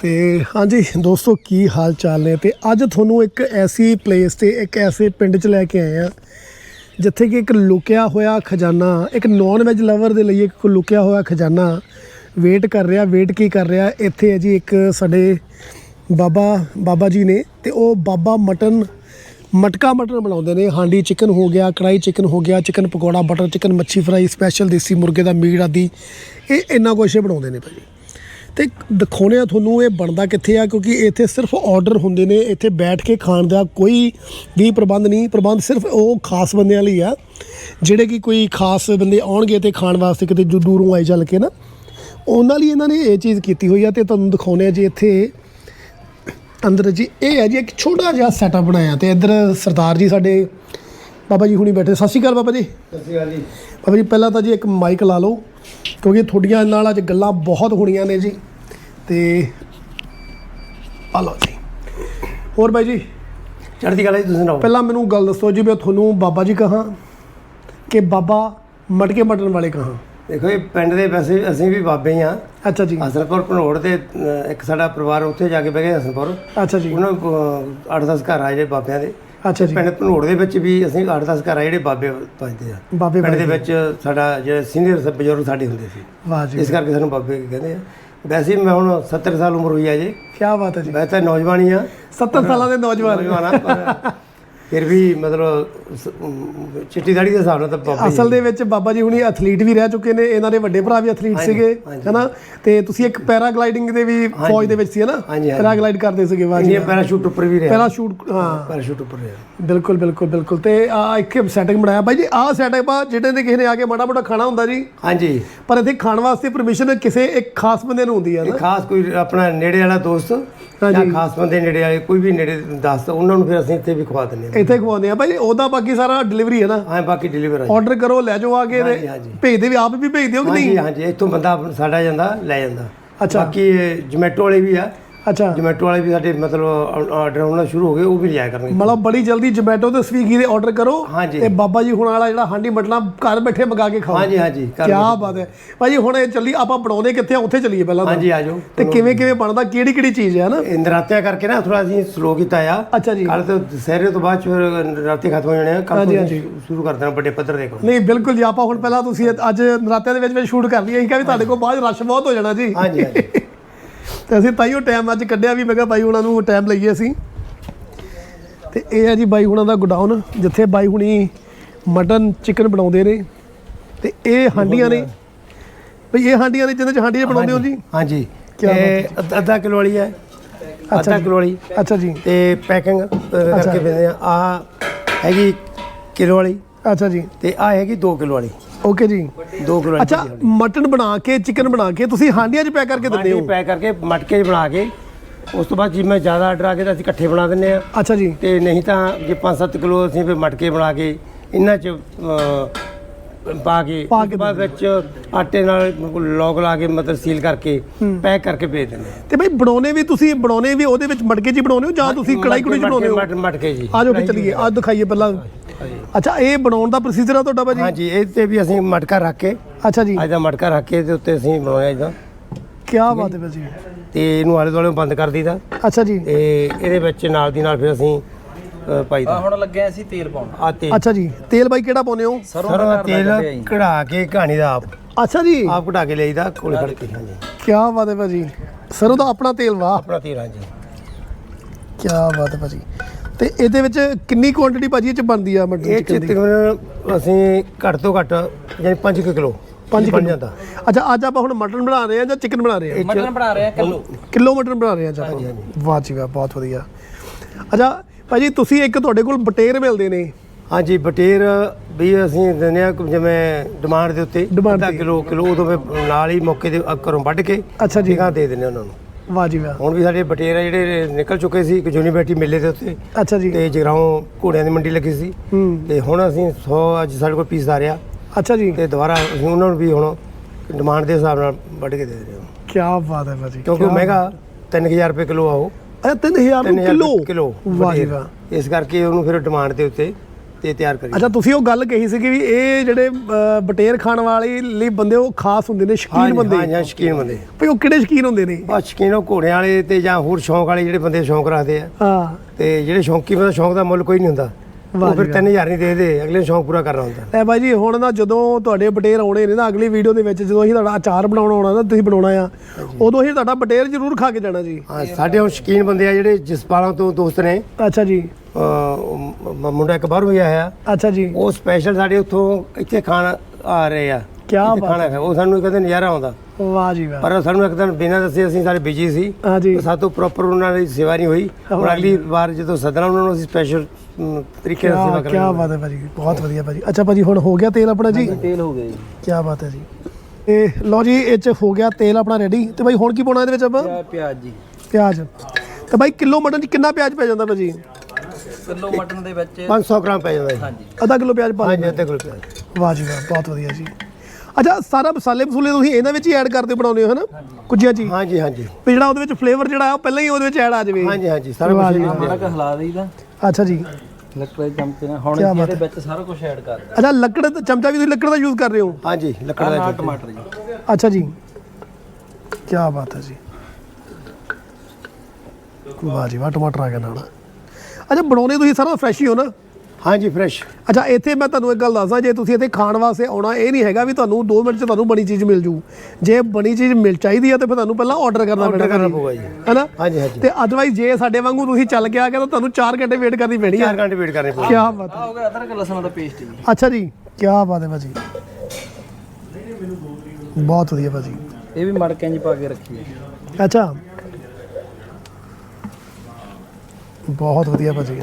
ਤੇ ਹਾਂਜੀ, ਦੋਸਤੋ, ਕੀ ਹਾਲ ਚਾਲ ਨੇ? ਤੇ ਅੱਜ ਤੁਹਾਨੂੰ ਇੱਕ ਐਸੀ ਪਲੇਸ ਤੇ, ਇੱਕ ਐਸੇ ਪਿੰਡ 'ਚ ਲੈ ਕੇ ਆਏ ਆ ਜਿੱਥੇ ਕਿ ਇੱਕ ਲੁਕਿਆ ਹੋਇਆ ਖਜ਼ਾਨਾ, ਇੱਕ ਨੌਨ ਵੈਜ ਲਵਰ ਦੇ ਲਈ ਇੱਕ ਲੁਕਿਆ ਹੋਇਆ ਖਜ਼ਾਨਾ ਵੇਟ ਕਰ ਰਿਹਾ ਵੇਟ ਕੀ ਕਰ ਰਿਹਾ? ਇੱਥੇ ਹੈ ਜੀ ਇੱਕ ਸਾਡੇ ਬਾਬਾ ਬਾਬਾ ਜੀ ਨੇ ਤੇ ਉਹ ਬਾਬਾ ਮਟਨ, ਮਟਕਾ ਮਟਨ ਬਣਾਉਂਦੇ ਨੇ। ਹਾਂਡੀ ਚਿਕਨ ਹੋ ਗਿਆ ਕੜਾਈ ਚਿਕਨ ਹੋ ਗਿਆ ਚਿਕਨ ਪਕੌੜਾ ਬਟਰ ਚਿਕਨ ਮੱਛੀ ਫਰਾਈ ਸਪੈਸ਼ਲ ਦੇਸੀ ਮੁਰਗੇ ਦਾ ਮੀਟ ਆਦਿ। ਇਹ ਇੰਨਾ ਕੁਛ ਇਹ ਬਣਾਉਂਦੇ ਨੇ ਭਾਜੀ। ਤੇ ਦਿਖਾਉਣੇ ਆ ਤੁਹਾਨੂੰ ਇਹ ਬਣਦਾ ਕਿੱਥੇ ਆ ਕਿਉਂਕਿ ਇੱਥੇ ਸਿਰਫ ਆਰਡਰ ਹੁੰਦੇ ਨੇ ਇੱਥੇ ਬੈਠ ਕੇ ਖਾਣ ਦਾ ਕੋਈ ਵੀ ਪ੍ਰਬੰਧ ਨਹੀਂ। ਪ੍ਰਬੰਧ ਸਿਰਫ ਉਹ ਖਾਸ ਬੰਦਿਆਂ ਲਈ ਆ ਜਿਹੜੇ ਕਿ ਕੋਈ ਖਾਸ ਬੰਦੇ ਆਉਣਗੇ ਤੇ ਖਾਣ ਵਾਸਤੇ ਕਿਤੇ ਜੋ ਦੂਰੋਂ ਆਏ ਚੱਲ ਕੇ ਨਾ। ਉਹਨਾਂ ਲਈ ਇਹਨਾਂ ਨੇ ਇਹ ਚੀਜ਼ ਕੀਤੀ ਹੋਈ ਆ ਤੇ ਤੁਹਾਨੂੰ ਦਿਖਾਉਣੇ ਆ ਜੀ ਇੱਥੇ। ਅੰਦਰ ਜੀ ਇਹ ਹੈ ਜੀ ਇੱਕ ਛੋਟਾ ਜਿਹਾ ਸੈਟਅਪ ਬਣਾਇਆ ਤੇ ਇੱਧਰ ਸਰਦਾਰ ਜੀ ਸਾਡੇ ਬਾਬਾ ਜੀ ਹੁਣੀ ਬੈਠੇ। ਸਤਿ ਸ਼੍ਰੀ ਅਕਾਲ ਬਾਬਾ ਜੀ। ਸਤਿ ਸ਼੍ਰੀ ਅਕਾਲ ਜੀ। ਬਾਬਾ ਜੀ ਪਹਿਲਾਂ ਤਾਂ ਜੀ ਇੱਕ ਮਾਈਕ ਲਾ ਲਓ। ਕਿਉਂਕਿ ਤੁਹਾਡੀਆਂ ਨਾਲ ਅੱਜ ਗੱਲਾਂ ਬਹੁਤ ਹੋਣੀਆਂ ਨੇ ਜੀ। ਤੇ ਆ ਲਓ ਜੀ। ਹੋਰ ਬਾਈ ਜੀ? ਚੜ੍ਹਦੀ ਕਲਾ ਜੀ ਤੁਸੀਂ ਸੁਣਾਓ? ਪਹਿਲਾਂ ਮੈਨੂੰ ਗੱਲ ਦੱਸੋ ਜੀ ਮੈਂ ਤੁਹਾਨੂੰ ਬਾਬਾ ਜੀ ਕਹਾਂ ਕਿ ਬਾਬਾ ਮਟਕੇ ਮਟਨ ਵਾਲੇ ਕਹਾਂ? ਦੇਖੋ ਇਹ ਪਿੰਡ ਦੇ ਵੈਸੇ ਅਸੀਂ ਵੀ ਬਾਬੇ ਹੀ ਆ ਅੱਛਾ ਜੀ। ਹਸਨਪੁਰ ਭਨੋੜ ਦੇ ਅ, ਇੱਕ ਸਾਡਾ ਪਰਿਵਾਰ ਉੱਥੇ ਜਾ ਕੇ ਬਹਿ ਗਿਆ ਹਸਨਪੁਰ। ਅੱਛਾ ਜੀ। ਉਹਨਾਂ ਨੂੰ 8-10 ਘਰ ਆ ਜਿਹੜੇ ਬਾਬਿਆਂ ਦੇ। ਅੱਛਾ ਜੀ। ਪਿੰਡ ਭਨੋੜ ਦੇ ਵਿੱਚ ਵੀ ਅਸੀਂ 8-10 ਘਰ ਆ ਜਿਹੜੇ ਬਾਬੇ ਵੱਜਦੇ ਆ। ਬਾਬੇ ਪਿੰਡ ਦੇ ਵਿੱਚ ਸਾਡਾ ਜਿਹੜੇ ਸੀਨੀਅਰ ਬਜ਼ੁਰਗ ਸਾਡੇ ਹੁੰਦੇ ਸੀ। ਵਾਹ ਜੀ। ਇਸ ਕਰਕੇ ਸਾਨੂੰ ਬਾਬੇ ਕਹਿੰਦੇ ਆ। ਵੈਸੇ ਮੈਂ ਹੁਣ 70 ਸਾਲ ਉਮਰ ਹੋਈ ਆ ਜੀ। ਕੀ ਬਾਤ ਹੈ ਜੀ। ਮੈਂ ਤਾਂ ਨੌਜਵਾਨ ਹੀ ਆ। 70 ਸਾਲਾਂ ਦੇ ਨੌਜਵਾਨ। ਨੌਜਵਾਨ ਆ। ਫਿਰ ਵੀ ਮਤਲਬ ਚਿੱਟੀ ਦਾੜੀ ਦੇ ਹਿਸਾਬ ਨਾਲ ਤਾਂ ਬਾਬੇ ਅਸਲ ਦੇ ਵਿੱਚ ਬਾਬਾ ਜੀ ਹੁਣੀ ਐਥਲੀਟ ਵੀ ਰਹਿ ਚੁੱਕੇ ਨੇ ਇਹਨਾਂ ਦੇ ਵੱਡੇ ਭਰਾ ਵੀ ਐਥਲੀਟ ਸੀਗੇ ਹੈਨਾ? ਤੇ ਤੁਸੀਂ ਇੱਕ ਪੈਰਾਗਲਾਈਡਿੰਗ ਦੇ ਵੀ ਫੌਜ ਦੇ ਵਿੱਚ ਸੀ ਹੈਨਾ। ਪੈਰਾਗਲਾਈਡ ਕਰਦੇ ਸੀਗੇ ਵਾਹ ਜੀ ਇੰਡੀਆ ਪੈਰਾਸ਼ੂਟ ਉੱਪਰ ਵੀ ਰਿਹਾ। ਪੈਰਾਸ਼ੂਟ ਹਾਂ। ਪੈਰਾਸ਼ੂਟ ਉੱਪਰ ਰਿਹਾ। ਬਿਲਕੁਲ ਬਿਲਕੁਲ ਬਿਲਕੁਲ। ਤੇ ਆ ਇੱਕ ਸੈਟਿੰਗ ਬਣਾਇਆ। ਬਾਈ ਜੀ ਆਹ ਸੈਟਅਪ ਆ ਜਿਹੜੇ ਨੇ ਕਿਸੇ ਨੇ ਆ ਕੇ ਮਾੜਾ ਮੋਟਾ ਖਾਣਾ ਹੁੰਦਾ ਜੀ। ਹਾਂਜੀ। ਪਰ ਇੱਥੇ ਖਾਣ ਵਾਸਤੇ ਪਰਮਿਸ਼ਨ ਕਿਸੇ ਇੱਕ ਖਾਸ ਬੰਦੇ ਨੂੰ ਹੁੰਦੀ ਆ ਇਹ ਨਾ ਖਾਸ ਕੋਈ ਆਪਣਾ ਨੇੜੇ ਵਾਲਾ ਦੋਸਤ। ਜਾਂ ਖਾਸ ਬੰਦੇ ਨੇੜੇ ਵਾਲੇ ਕੋਈ ਵੀ ਨੇੜੇ ਦੱਸ ਉਹਨਾਂ ਨੂੰ ਫਿਰ ਅਸੀਂ ਇੱਥੇ ਵੀ ਖਵਾ ਦਿੰਦੇ ਹਾਂ। ਇੱਥੇ ਖਵਾਉਂਦੇ ਆ। ਜੀ, ਉਹਦਾ ਬਾਕੀ ਸਾਰਾ ਡਿਲੀਵਰੀ ਹੈ ਨਾ। ਹਾਂ ਬਾਕੀ ਡਿਲੀਵਰ ਹੈ ਆਰਡਰ ਕਰੋ ਲੈ ਜਾਓ ਆ ਕੇ ਹਾਂਜੀ, ਹਾਂਜੀ। ਭੇਜਦੇ ਵੀ ਆਪ ਵੀ ਭੇਜਦੇ ਹੋ ਕਿ ਨਹੀਂ? ਹਾਂਜੀ ਹਾਂਜੀ ਇੱਥੋਂ ਬੰਦਾ ਸਾਡਾ ਜਾਂਦਾ ਲੈ ਜਾਂਦਾ। ਅੱਛਾ। ਬਾਕੀ ਜੋਮੈਟੋ ਵਾਲੇ ਵੀ ਆ। ਅੱਛਾ। ਜੋਮੈਟੋ ਵਾਲੇ ਵੀ ਸਾਡੇ ਮਤਲਬ ਆਰਡਰ ਆਉਣਾ ਸ਼ੁਰੂ ਹੋ ਗਏ ਉਹ ਵੀ ਲਿਆ ਕਰਨਗੇ। ਮਤਲਬ ਬੜੀ ਜਲਦੀ ਜੋਮੈਟੋ ਤੇ ਸਵੀਗੀ ਦੇ ਆਰਡਰ ਕਰੋ ਹਾਂਜੀ। ਤੇ ਬਾਬਾ ਜੀ ਹੁਣ ਵਾਲਾ ਜਿਹੜਾ ਹਾਂਡੀ ਮਟਣਾ ਘਰ ਬੈਠੇ ਮੰਗਾ ਕੇ ਖਾਓ। ਹਾਂਜੀ ਹਾਂਜੀ ਕਰ ਕੀ ਬਾਤ ਹੈ। ਭਾਜੀ ਹੁਣ ਇਹ ਚੱਲੀ ਆਪਾਂ ਬਣਾਉਣੇ ਕਿੱਥੇ ਆ? ਉੱਥੇ ਚੱਲੀਏ ਪਹਿਲਾਂ ਤਾਂ। ਹਾਂਜੀ ਆ ਜਾਓ। ਤੇ ਕਿਵੇਂ ਕਿਵੇਂ ਬਣਦਾ? ਕਿਹੜੀ ਕਿਹੜੀ ਚੀਜ਼ ਹੈ ਨਾ ਇਹ ਨਰਾਤਿਆਂ ਕਰਕੇ ਨਾ ਥੋੜਾ ਅਸੀਂ ਸਲੋ ਕੀਤਾ ਆ। ਅੱਛਾ ਜੀ। ਕੱਲ ਤੋਂ ਦੁਸਹਿਰੇ ਤੋਂ ਬਾਅਦ 'ਚ ਫਿਰ ਨਰਾਤੇ ਖਤਮ ਹੋ ਜਾਣੇ ਆ। ਕੱਲ ਤੋਂ ਅਸੀਂ ਸ਼ੁਰੂ ਕਰ ਦੇਣਾ ਵੱਡੇ ਪੱਧਰ ਦੇ ਕੰਮ ਨਹੀਂ ਬਿਲਕੁਲ ਜੀ ਆਪਾਂ ਹੁਣ ਪਹਿਲਾਂ ਤੁਸੀਂ ਅੱਜ ਨਰਾਤਿਆਂ ਦੇ ਵਿੱਚ ਵਿੱਚ ਸ਼ੂਟ ਕਰ ਲਈਏ। ਅਸੀਂ ਕਿਹਾ ਵੀ ਤੁਹਾਡੇ ਕੋਲ ਬਾਅਦ ਰਸ਼ ਬਹੁਤ ਹੋ ਜਾਣਾ ਜੀ। ਹਾਂਜੀ ਹਾਂਜੀ। ਤੇ ਅਸੀਂ ਤਾਈਓ ਟਾਈਮ ਅੱਜ ਕੱਢਿਆ ਵੀ ਮੈਂ ਕਿਹਾ ਬਾਈ ਹੁਣਾਂ ਨੂੰ ਟਾਈਮ ਲਈਏ ਅਸੀਂ। ਤੇ ਇਹ ਹੈ ਜੀ ਬਾਈ ਹੁਣਾਂ ਦਾ ਗੋਡਾਊਨ ਜਿੱਥੇ ਬਾਈ ਹੁਣੀ ਮਟਨ ਚਿਕਨ ਬਣਾਉਂਦੇ ਨੇ। ਤੇ ਇਹ ਹਾਂਡੀਆਂ ਨੇ। ਭਈ ਇਹ ਹਾਂਡੀਆਂ ਨੇ ਜਿਹਦੇ ਚ ਹਾਂਡੀਆਂ ਬਣਾਉਂਦੇ ਹੋ ਜੀ? ਹਾਂਜੀ ਇਹ ਅੱਧਾ- ਕਿਲੋ ਵਾਲੀ ਹੈ। ਅੱਧਾ ਕਿਲੋ ਵਾਲੀ। ਅੱਛਾ ਜੀ। ਤੇ ਪੈਕਿੰਗ ਕਰਕੇ ਦਿੰਦੇ ਆ ਆ ਹੈਗੀ ਕਿਲੋ ਵਾਲੀ। ਅੱਛਾ ਜੀ। ਤੇ ਆ ਹੈਗੀ 2 ਕਿਲੋ ਵਾਲੀ। ਓਕੇ ਜੀ। 2 ਕਿਲੋ ਅੱਛਾ ਮਟਨ ਬਣਾ ਕੇ ਚਿਕਨ ਬਣਾ ਕੇ ਤੁਸੀਂ ਹਾਂਡੀਆਂ 'ਚ ਪੈਕ ਕਰਕੇ ਦਿੰਦੇ ਹੋ? ਪੈਕ ਕਰਕੇ ਮਟਕੇ 'ਚ ਬਣਾ ਕੇ। ਉਸ ਤੋਂ ਬਾਅਦ ਜਿਵੇਂ ਜ਼ਿਆਦਾ ਆਰਡਰ ਆ ਕੇ ਤਾਂ ਅਸੀਂ ਇਕੱਠੇ ਬਣਾ ਦਿੰਦੇ ਆ ਅੱਛਾ ਜੀ। ਤੇ ਨਹੀਂ ਤਾਂ ਜੇ 5-7 ਕਿਲੋ ਅਸੀਂ ਫਿਰ ਮਟਕੇ ਬਣਾ ਕੇ ਇਹਨਾਂ 'ਚ ਅਹ, ਪਾ ਕੇ ਪਾ ਉਸ ਕੇ ਤੋਂ ਬਾਅਦ ਵਿੱਚ ਆਟੇ ਨਾਲ ਲੌਗ ਲਾ ਕੇ ਮਤਲਬ ਸੀਲ ਕਰਕੇ ਪੈਕ ਕਰਕੇ ਭੇਜ ਦਿੰਦੇ ਆ ਤੇ ਬਈ ਬਣਾਉਣੇ ਵੀ ਤੁਸੀਂ ਬਣਾਉਣੇ ਵੀ ਉਹਦੇ ਵਿੱਚ ਮਟਕੇ 'ਚ ਹੀ ਬਣਾਉਣੇ ਹੋ ਜਾਂ ਤੁਸੀਂ ਕੜਾਈ ਕੜੂਈ 'ਚ ਬਣਾਉਣੇ ਹੋ? ਮਟ- ਮਟਕੇ ਜੀ। ਆ ਜਾਓ ਫਿਰ ਚੱਲੀਏ ਆ ਦਿਖਾਈਏ ਪਹਿਲਾਂ। ਅੱਛਾ ਇਹ ਬਣਾਉਣ ਦਾ ਪ੍ਰੋਸੀਜਰ ਆ ਤੁਹਾਡਾ ਭਾਜੀ? ਹਾਂਜੀ ਇਹ ਤੇ ਵੀ ਅਸੀਂ ਮਟਕਾ ਰੱਖ ਕੇ ਅੱਛਾ ਜੀ। ਅੱਜ ਦਾ ਮਟਕਾ ਰੱਖ ਕੇ ਤੇ ਉੱਤੇ ਅਸੀਂ ਬਣਾਉਣਾ ਇਦਾਂ ਕੀ ਬਾਤ ਹੈ ਭਾਜੀ। ਤੇ ਇਹਨੂੰ ਆਲੇ ਦੁਆਲੇ ਬੰਦ ਕਰ ਦਈਦਾ। ਅੱਛਾ ਜੀ। ਤੇ ਇਹਦੇ ਵਿੱਚ ਨਾਲ ਦੀ ਨਾਲ ਫਿਰ ਅਸੀਂ ਪਾਈਦਾ ਹੁਣ ਲੱਗਿਆ ਅਸੀਂ ਤੇਲ ਪਾਉਣ। ਆ ਤੇ ਅੱਛਾ ਜੀ। ਤੇਲ ਬਾਈ ਕਿਹੜਾ ਪਾਉਂਦੇ ਹੋ? ਸਰੋਂ ਦਾ ਤੇਲ ਕਢਾ ਕੇ ਕਹਾਣੀ ਦਾ ਆਪ। ਅੱਛਾ ਜੀ। ਆਪ ਕਢਾ ਕੇ ਲਈਦਾ ਕੋਲੇ ਖੜ ਕੇ। ਹਾਂਜੀ। ਕੀ ਬਾਤ ਹੈ ਭਾਜੀ। ਸਰੋਂ ਦਾ ਆਪਣਾ ਤੇਲ ਵਾਹ ਆਪਣਾ ਤੇਲ ਹਾਂਜੀ। ਕੀ ਬਾਤ ਹੈ ਭਾਜੀ। ਤੇ ਇਹਦੇ ਵਿੱਚ ਕਿੰਨੀ ਕੁਆਂਟੀਟੀ ਭਾਜੀ ਇਹ ਚ ਬਣਦੀ ਆ ਮਟਨ ਇਹ ਚਿਕਨ ਦੀ? ਤਕਰੀਬਨ ਅਸੀਂ ਘੱਟ ਤੋਂ ਘੱਟ ਯਾਨੀ 5 ਕਿਲੋ 5 ਬਣ ਕਿਲੋ। ਜਾਂਦਾ। ਅੱਛਾ ਅੱਜ ਆਪਾਂ ਹੁਣ ਮਟਨ ਬਣਾ ਰਹੇ ਆ ਜਾਂ ਚਿਕਨ ਬਣਾ ਰਹੇ ਆ? ਮਟਨ ਬਣਾ ਰਹੇ ਆ ਕਿਲੋ। ਕਿਲੋ ਮਟਨ ਬਣਾ ਰਹੇ ਆ ਜੀ ਆਪਾਂ। ਵਾਹ ਜੀ ਵਾਹ ਬਹੁਤ ਵਧੀਆ। ਅੱਛਾ ਭਾਜੀ ਤੁਸੀਂ ਇੱਕ ਤੁਹਾਡੇ ਕੋਲ ਬਟੇਰ ਮਿਲਦੇ ਨੇ। ਹਾਂਜੀ ਬਟੇਰ ਵੀ ਅਸੀਂ ਦਿੰਦੇ ਆ ਜਿਵੇਂ ਡਿਮਾਂਡ ਦੇ ਉੱਤੇ ਅੱਧਾ ਤੇ। ਕਿਲੋ ਕਿਲੋ ਉਦੋਂ ਫਿਰ ਨਾਲ ਹੀ ਮੌਕੇ ਦੇ ਘਰੋਂ ਵੱਢ ਕੇ ਅੱਛਾ ਜੀ। ਦੇ ਦਿੰਦੇ ਉਹਨਾਂ ਨੂੰ। ਵਾਹ ਜੀ ਵਾਹ। ਹੁਣ ਵੀ ਸਾਡੇ ਬਟੇਰ ਜਿਹੜੇ ਨਿਕਲ ਚੁੱਕੇ ਸੀ ਇੱਕ ਯੂਨੀਵਰਸਿਟੀ ਮੇਲੇ ਦੇ ਉੱਤੇ। ਅੱਛਾ ਜੀ। ਤੇ ਜਗਰਾਉਂ ਘੋੜਿਆਂ ਦੀ ਮੰਡੀ ਲੱਗੀ ਸੀ। ਤੇ ਹੁਣ ਅਸੀਂ 100 ਅੱਜ ਸਾਡੇ ਕੋਲ ਪੀਸ ਆ ਰਿਹਾ। ਅੱਛਾ ਜੀ। ਤੇ ਦੁਬਾਰਾ ਅਸੀਂ ਉਹਨਾਂ ਨੂੰ ਵੀ ਹੁਣ ਡਿਮਾਂਡ ਦੇ ਹਿਸਾਬ ਨਾਲ ਵੱਢ ਕੇ ਦੇ ਰਹੇ ਹਾਂ। ਕੀ ਬਾਤ ਹੈ ਭਾਜੀ ਕਿਉਂਕਿ ਮਹਿੰਗਾ 3000 ਰੁਪਏ ਕਿਲੋ ਆ ਉਹ। ਅੱਛਾ 3000 ਨੂੰ 3000 ਕਿਲੋ? ਕਿਲੋ। ਵਾਹ ਜੀ। ਵਾਹ। ਇਸ ਕਰਕੇ ਉਹਨੂੰ ਫਿਰ ਡਿਮਾਂਡ ਦੇ ਉੱਤੇ ਤੇ ਤਿਆਰ ਕਰੀ ਅੱਛਾ ਤੁਸੀਂ ਉਹ ਗੱਲ ਕਹੀ ਸੀ ਕਿ ਵੀ ਇਹ ਜਿਹੜੇ ਅ, ਬਟੇਰ ਖਾਣ ਵਾਲੇ ਲਈ ਬੰਦੇ ਉਹ ਖਾਸ ਹੁੰਦੇ ਨੇ ਸ਼ਕੀਨ ਬੰਦੇ। ਹਾਂ ਸ਼ਕੀਨ ਬੰਦੇ। ਭਈ ਉਹ ਕਿਹੜੇ ਸ਼ਕੀਨ ਹੁੰਦੇ ਨੇ? ਬਸ ਸ਼ਕੀਨ ਉਹ ਘੋੜਿਆਂ ਵਾਲੇ ਤੇ ਜਾਂ ਹੋਰ ਸ਼ੌਂਕ ਵਾਲੇ ਜਿਹੜੇ ਬੰਦੇ ਸ਼ੌਂਕ ਰੱਖਦੇ ਆ। ਹਾਂ। ਤੇ ਜਿਹੜੇ ਸ਼ੌਂਕੀ ਬੰਦਾ ਸ਼ੌਂਕ ਦਾ ਮੁੱਲ ਕੋਈ ਨਹੀਂ ਹੁੰਦਾ। ਵਾਹ ਉਹ ਫਿਰ ਜੀ 3000 ਨਹੀਂ ਦੇਦੇ ਅਗਲੇ ਨੂੰ ਸ਼ੌਂਕ ਪੂਰਾ ਕਰਨਾ ਹੁੰਦਾ। ਐ ਬਾਈ ਜੀ ਹੁਣ ਨਾ ਜਦੋਂ ਤੁਹਾਡੇ ਬਟੇਰ ਆਉਣੇ ਨੇ ਨਾ ਅਗਲੀ ਵੀਡੀਓ ਦੇ ਵਿੱਚ ਜਦੋਂ ਅਸੀਂ ਤੁਹਾਡਾ ਅਚਾਰ ਬਣਾਉਣਾ ਆਉਣਾ ਨਾ ਤੁਸੀਂ ਬਣਾਉਣਾ ਆ ਉਦੋਂ ਅਸੀਂ ਤੁਹਾਡਾ ਬਟੇਰ ਜ਼ਰੂਰ ਖਾ ਕੇ ਜਾਣਾ ਜੀ। ਹਾਂ ਸਾਡੇ ਹੁਣ ਸ਼ਕੀਨ ਬੰਦੇ ਆ ਜਿਹੜੇ ਜਸਪਾਲਾਂ ਤੋਂ ਦੋਸਤ ਨੇ। ਅੱਛਾ ਜੀ। ਅਹ, ਮੁੰਡਾ ਇੱਕ ਬਾਹਰੋਂ ਵੀ ਆਇਆ। ਅੱਛਾ ਜੀ। ਉਹ ਸਪੈਸ਼ਲ ਸਾਡੇ ਉੱਥੋਂ ਇੱਥੇ ਖਾਣ ਆ ਰਹੇ ਆ। ਕਿਆ ਇੱਥੇ ਬਾਤ ਖਾਣਾ ਖਾ ਉਹ ਸਾਨੂੰ ਕਹਿੰਦੇ ਨਜ਼ਾਰਾ ਆਉਂਦਾ। ਵਾਹ ਜੀ ਵਾਹ। ਪਰ ਸਾਨੂੰ ਇੱਕ ਦਿਨ ਬਿਨਾਂ ਦੱਸੇ ਅਸੀਂ ਸਾਰੇ ਬਿਜ਼ੀ ਸੀ। ਹਾਂ ਜੀ। ਸਾਤੋਂ ਪ੍ਰੋਪਰ ਉਹਨਾਂ ਦੀ ਸੇਵਾ ਨਹੀਂ ਹੋਈ। ਹੁਣ ਅਗਲੀ ਵਾਰ ਜਦੋਂ ਸੱਦਣਾ ਉਹਨਾਂ ਨੂੰ ਅਸੀਂ ਸਪੈਸ਼ਲ ਤਰੀਕੇ ਨਾਲ ਸੇਵਾ ਕੀ ਕਰਾਂਗੇ। ਬਾਤ ਹੈ ਭਾਜੀ। ਬਹੁਤ ਵਧੀਆ ਭਾਜੀ। ਅੱਛਾ ਭਾਜੀ ਹੁਣ ਹੋ ਗਿਆ ਤੇਲ ਆਪਣਾ ਜੀ? ਤੇਲ ਹੋ ਗਿਆ ਜੀ। ਕੀ ਬਾਤ ਹੈ ਜੀ। ਇਹ ਲਓ ਜੀ ਇਹ ਚ ਹੋ ਗਿਆ ਤੇਲ ਆਪਣਾ ਰੈਡੀ ਤੇ ਭਾਈ ਹੁਣ ਕੀ ਪਾਉਣਾ ਇਹਦੇ ਵਿੱਚ ਆਪਾਂ? ਪਿਆ- ਪਿਆਜ਼ ਜੀ। ਪਿਆਜ਼। ਤੇ ਭਾਈ ਕਿਲੋ ਮਟਨ ਚ ਕਿੰਨਾ ਪਿਆਜ਼ ਪੈ ਜਾਂਦਾ ਭਾਜੀ? ਕਿਲੋ ਮਟਨ ਦੇ ਵਿੱਚ 500 ਗ੍ਰਾਮ ਪੈ ਜਾਂਦਾ ਜੀ। ਹਾਂਜੀ। ਅੱਧਾ ਕਿਲੋ ਪਿਆਜ਼ ਪਾ ਹਾਂਜੀ ਅੱਧੇ ਕਿਲੋ ਪਿਆਜ਼। ਵਾਹ ਜੀ ਵਾਹ ਬਹੁਤ ਵਧੀਆ ਜੀ। ਅੱਛਾ ਸਾਰਾ ਮਸਾਲੇ ਮਸੂਲੇ ਤੁਸੀਂ ਇਹਨਾਂ ਵਿੱਚ ਹੀ ਐਡ ਕਰਦੇ ਬਣਾਉਂਦੇ ਹੋ ਹਨਾ? ਕੁਝੀਆਂ ਜੀ ਹਾਂਜੀ ਹਾਂਜੀ। ਵੀ ਜਿਹੜਾ ਉਹਦੇ ਵਿੱਚ ਫਲੇਵਰ ਜਿਹੜਾ ਆ ਉਹ ਪਹਿਲਾਂ ਹੀ ਉਹਦੇ ਵਿੱਚ ਐਡ ਆ ਜਾਵੇ। ਹਾਂਜੀ ਹਾਂਜੀ ਸਾਰਾ ਵਾਹ ਕੁਝ ਜੀ। ਮਾੜਾ ਕੁ ਹਿਲਾ ਦੇਈਦਾ। ਅੱਛਾ ਜੀ। ਲੱਕੜ ਦੇ ਚਮਚੇ ਨਾਲ। ਹੁਣ ਕਿਆ ਅਸੀਂ ਬਾਤ ਇਹਦੇ ਵਿੱਚ ਸਾਰਾ ਕੁਝ ਐਡ ਕਰ ਅੱਛਾ ਲੱਕੜ ਦਾ ਚਮਚਾ ਵੀ ਤੁਸੀਂ ਲੱਕੜ ਦਾ ਯੂਜ਼ ਕਰ ਰਹੇ ਹੋ? ਹਾਂਜੀ ਲੱਕੜ ਦਿੰਦੇ ਦਾ ਨਾਲ। ਟਮਾਟਰ ਜੀ। ਅੱਛਾ ਜੀ। ਕੀ ਬਾਤ ਹੈ ਜੀ। ਵਾਹ ਜੀ ਵਾਹ ਟਮਾਟਰ ਆ ਗਿਆ ਨਾਲ। ਅੱਛਾ ਬਣਾਉਣੇ ਤੁਸੀਂ ਸਾਰਾ ਫਰੈਸ਼ ਹੀ ਹੋ ਨਾ? ਹਾਂਜੀ ਫਰੈਸ਼ ਅੱਛਾ ਇੱਥੇ ਮੈਂ ਤੁਹਾਨੂੰ ਇੱਕ ਗੱਲ ਦੱਸਦਾ ਜੇ ਤੁਸੀਂ ਇੱਥੇ ਖਾਣ ਵਾਸਤੇ ਆਉਣਾ ਇਹ ਨਹੀਂ ਹੈਗਾ ਵੀ ਤੁਹਾਨੂੰ 2 ਮਿੰਟ 'ਚ ਤੁਹਾਨੂੰ ਬਣੀ ਚੀਜ਼ ਮਿਲ ਜੂ। ਜੇ ਬਣੀ ਚੀਜ਼ ਮਿਲ ਚਾਹੀਦੀ ਹੈ ਤੇ ਫਿਰ ਤੁਹਾਨੂੰ ਪਹਿਲਾਂ ਆਰਡਰ ਕਰਨਾ ਪੈਣਾ ਕਰਨਾ। ਪਊਗਾ ਜੀ। ਹੈਨਾ? ਹਾਂਜੀ ਹਾਂਜੀ। ਤੇ ਅਦਰਵਾਈਜ਼ ਜੇ ਸਾਡੇ ਵਾਂਗੂ ਤੁਸੀਂ ਚੱਲ ਕੇ ਆ ਗਏ ਤਾਂ ਤੁਹਾਨੂੰ 4 ਘੰਟੇ ਵੇਟ ਕਰਨੀ ਪੈਣੀ ਹੈ 4 ਘੰਟੇ ਵੇਟ ਕਰਨੇ ਪਊ ਕੀ ਬਾਤ ਹੈ। ਆ ਹੋ ਗਿਆ ਅਦਰਕ ਲਸਣ ਦਾ ਪੇਸਟ ਜੀ। ਅੱਛਾ ਜੀ ਕੀ ਬਾਤ ਹੈ ਭਾਜੀ। ਬਹੁਤ ਵਧੀਆ ਭਾਜੀ। ਇਹ ਵੀ ਮੜਕਿਆਂ 'ਚ ਪਾ ਕੇ ਰੱਖੀ ਹੈ। ਅੱਛਾ ਬਹੁਤ ਵਧੀਆ ਭਾਜੀ।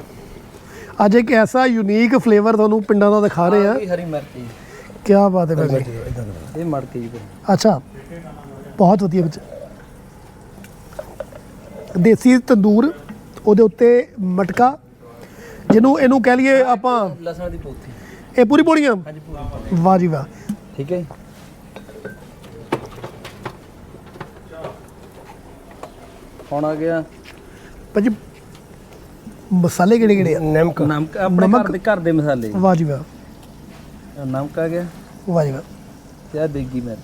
ਅੱਜ ਇੱਕ ਐਸਾ ਯੂਨੀਕ ਫਲੇਵਰ ਤੁਹਾਨੂੰ ਪਿੰਡਾਂ ਦਾ ਦਿਖਾ ਰਹੇ ਆ। ਹਰੀ ਮਿਰਚ। ਕੀ ਬਾਤ ਹੈ ਭਾਜੀ। ਇਹ ਮੜਕੇ ਜੀ। ਅੱਛਾ। ਬਹੁਤ ਵਧੀਆ ਵਿੱਚ। ਦੇਸੀ ਤੰਦੂਰ ਉਹਦੇ ਉੱਤੇ ਮਟਕਾ ਜਿਹਨੂੰ ਇਹਨੂੰ ਕਹਿ ਲਈਏ ਆਪਾਂ ਲਸਣ ਦੀ ਪੋਥੀ ਇਹ ਪੂਰੀ ਪੋੜੀਆਂ? ਹਾਂਜੀ ਪੂਰੀ ਵਾਹ ਜੀ ਵਾਹ। ਠੀਕ ਹੈ ਹੁਣ ਆ ਗਿਆ। ਭਾਜੀ ਮਸਾਲੇ ਕਿਹੜੇ ਕਿਹੜੇ ਆ? ਨਮਕ। ਨਮਕ ਆਪਣੇ ਘਰ ਦੇ ਘਰ ਦੇ ਮਸਾਲੇ। ਵਾਹ ਜੀ ਵਾਹ। ਨਮਕ ਆ ਗਿਆ। ਵਾਹ ਜੀ ਵਾਹ। ਤੇ ਦੇਗੀ ਮਿਰਚ।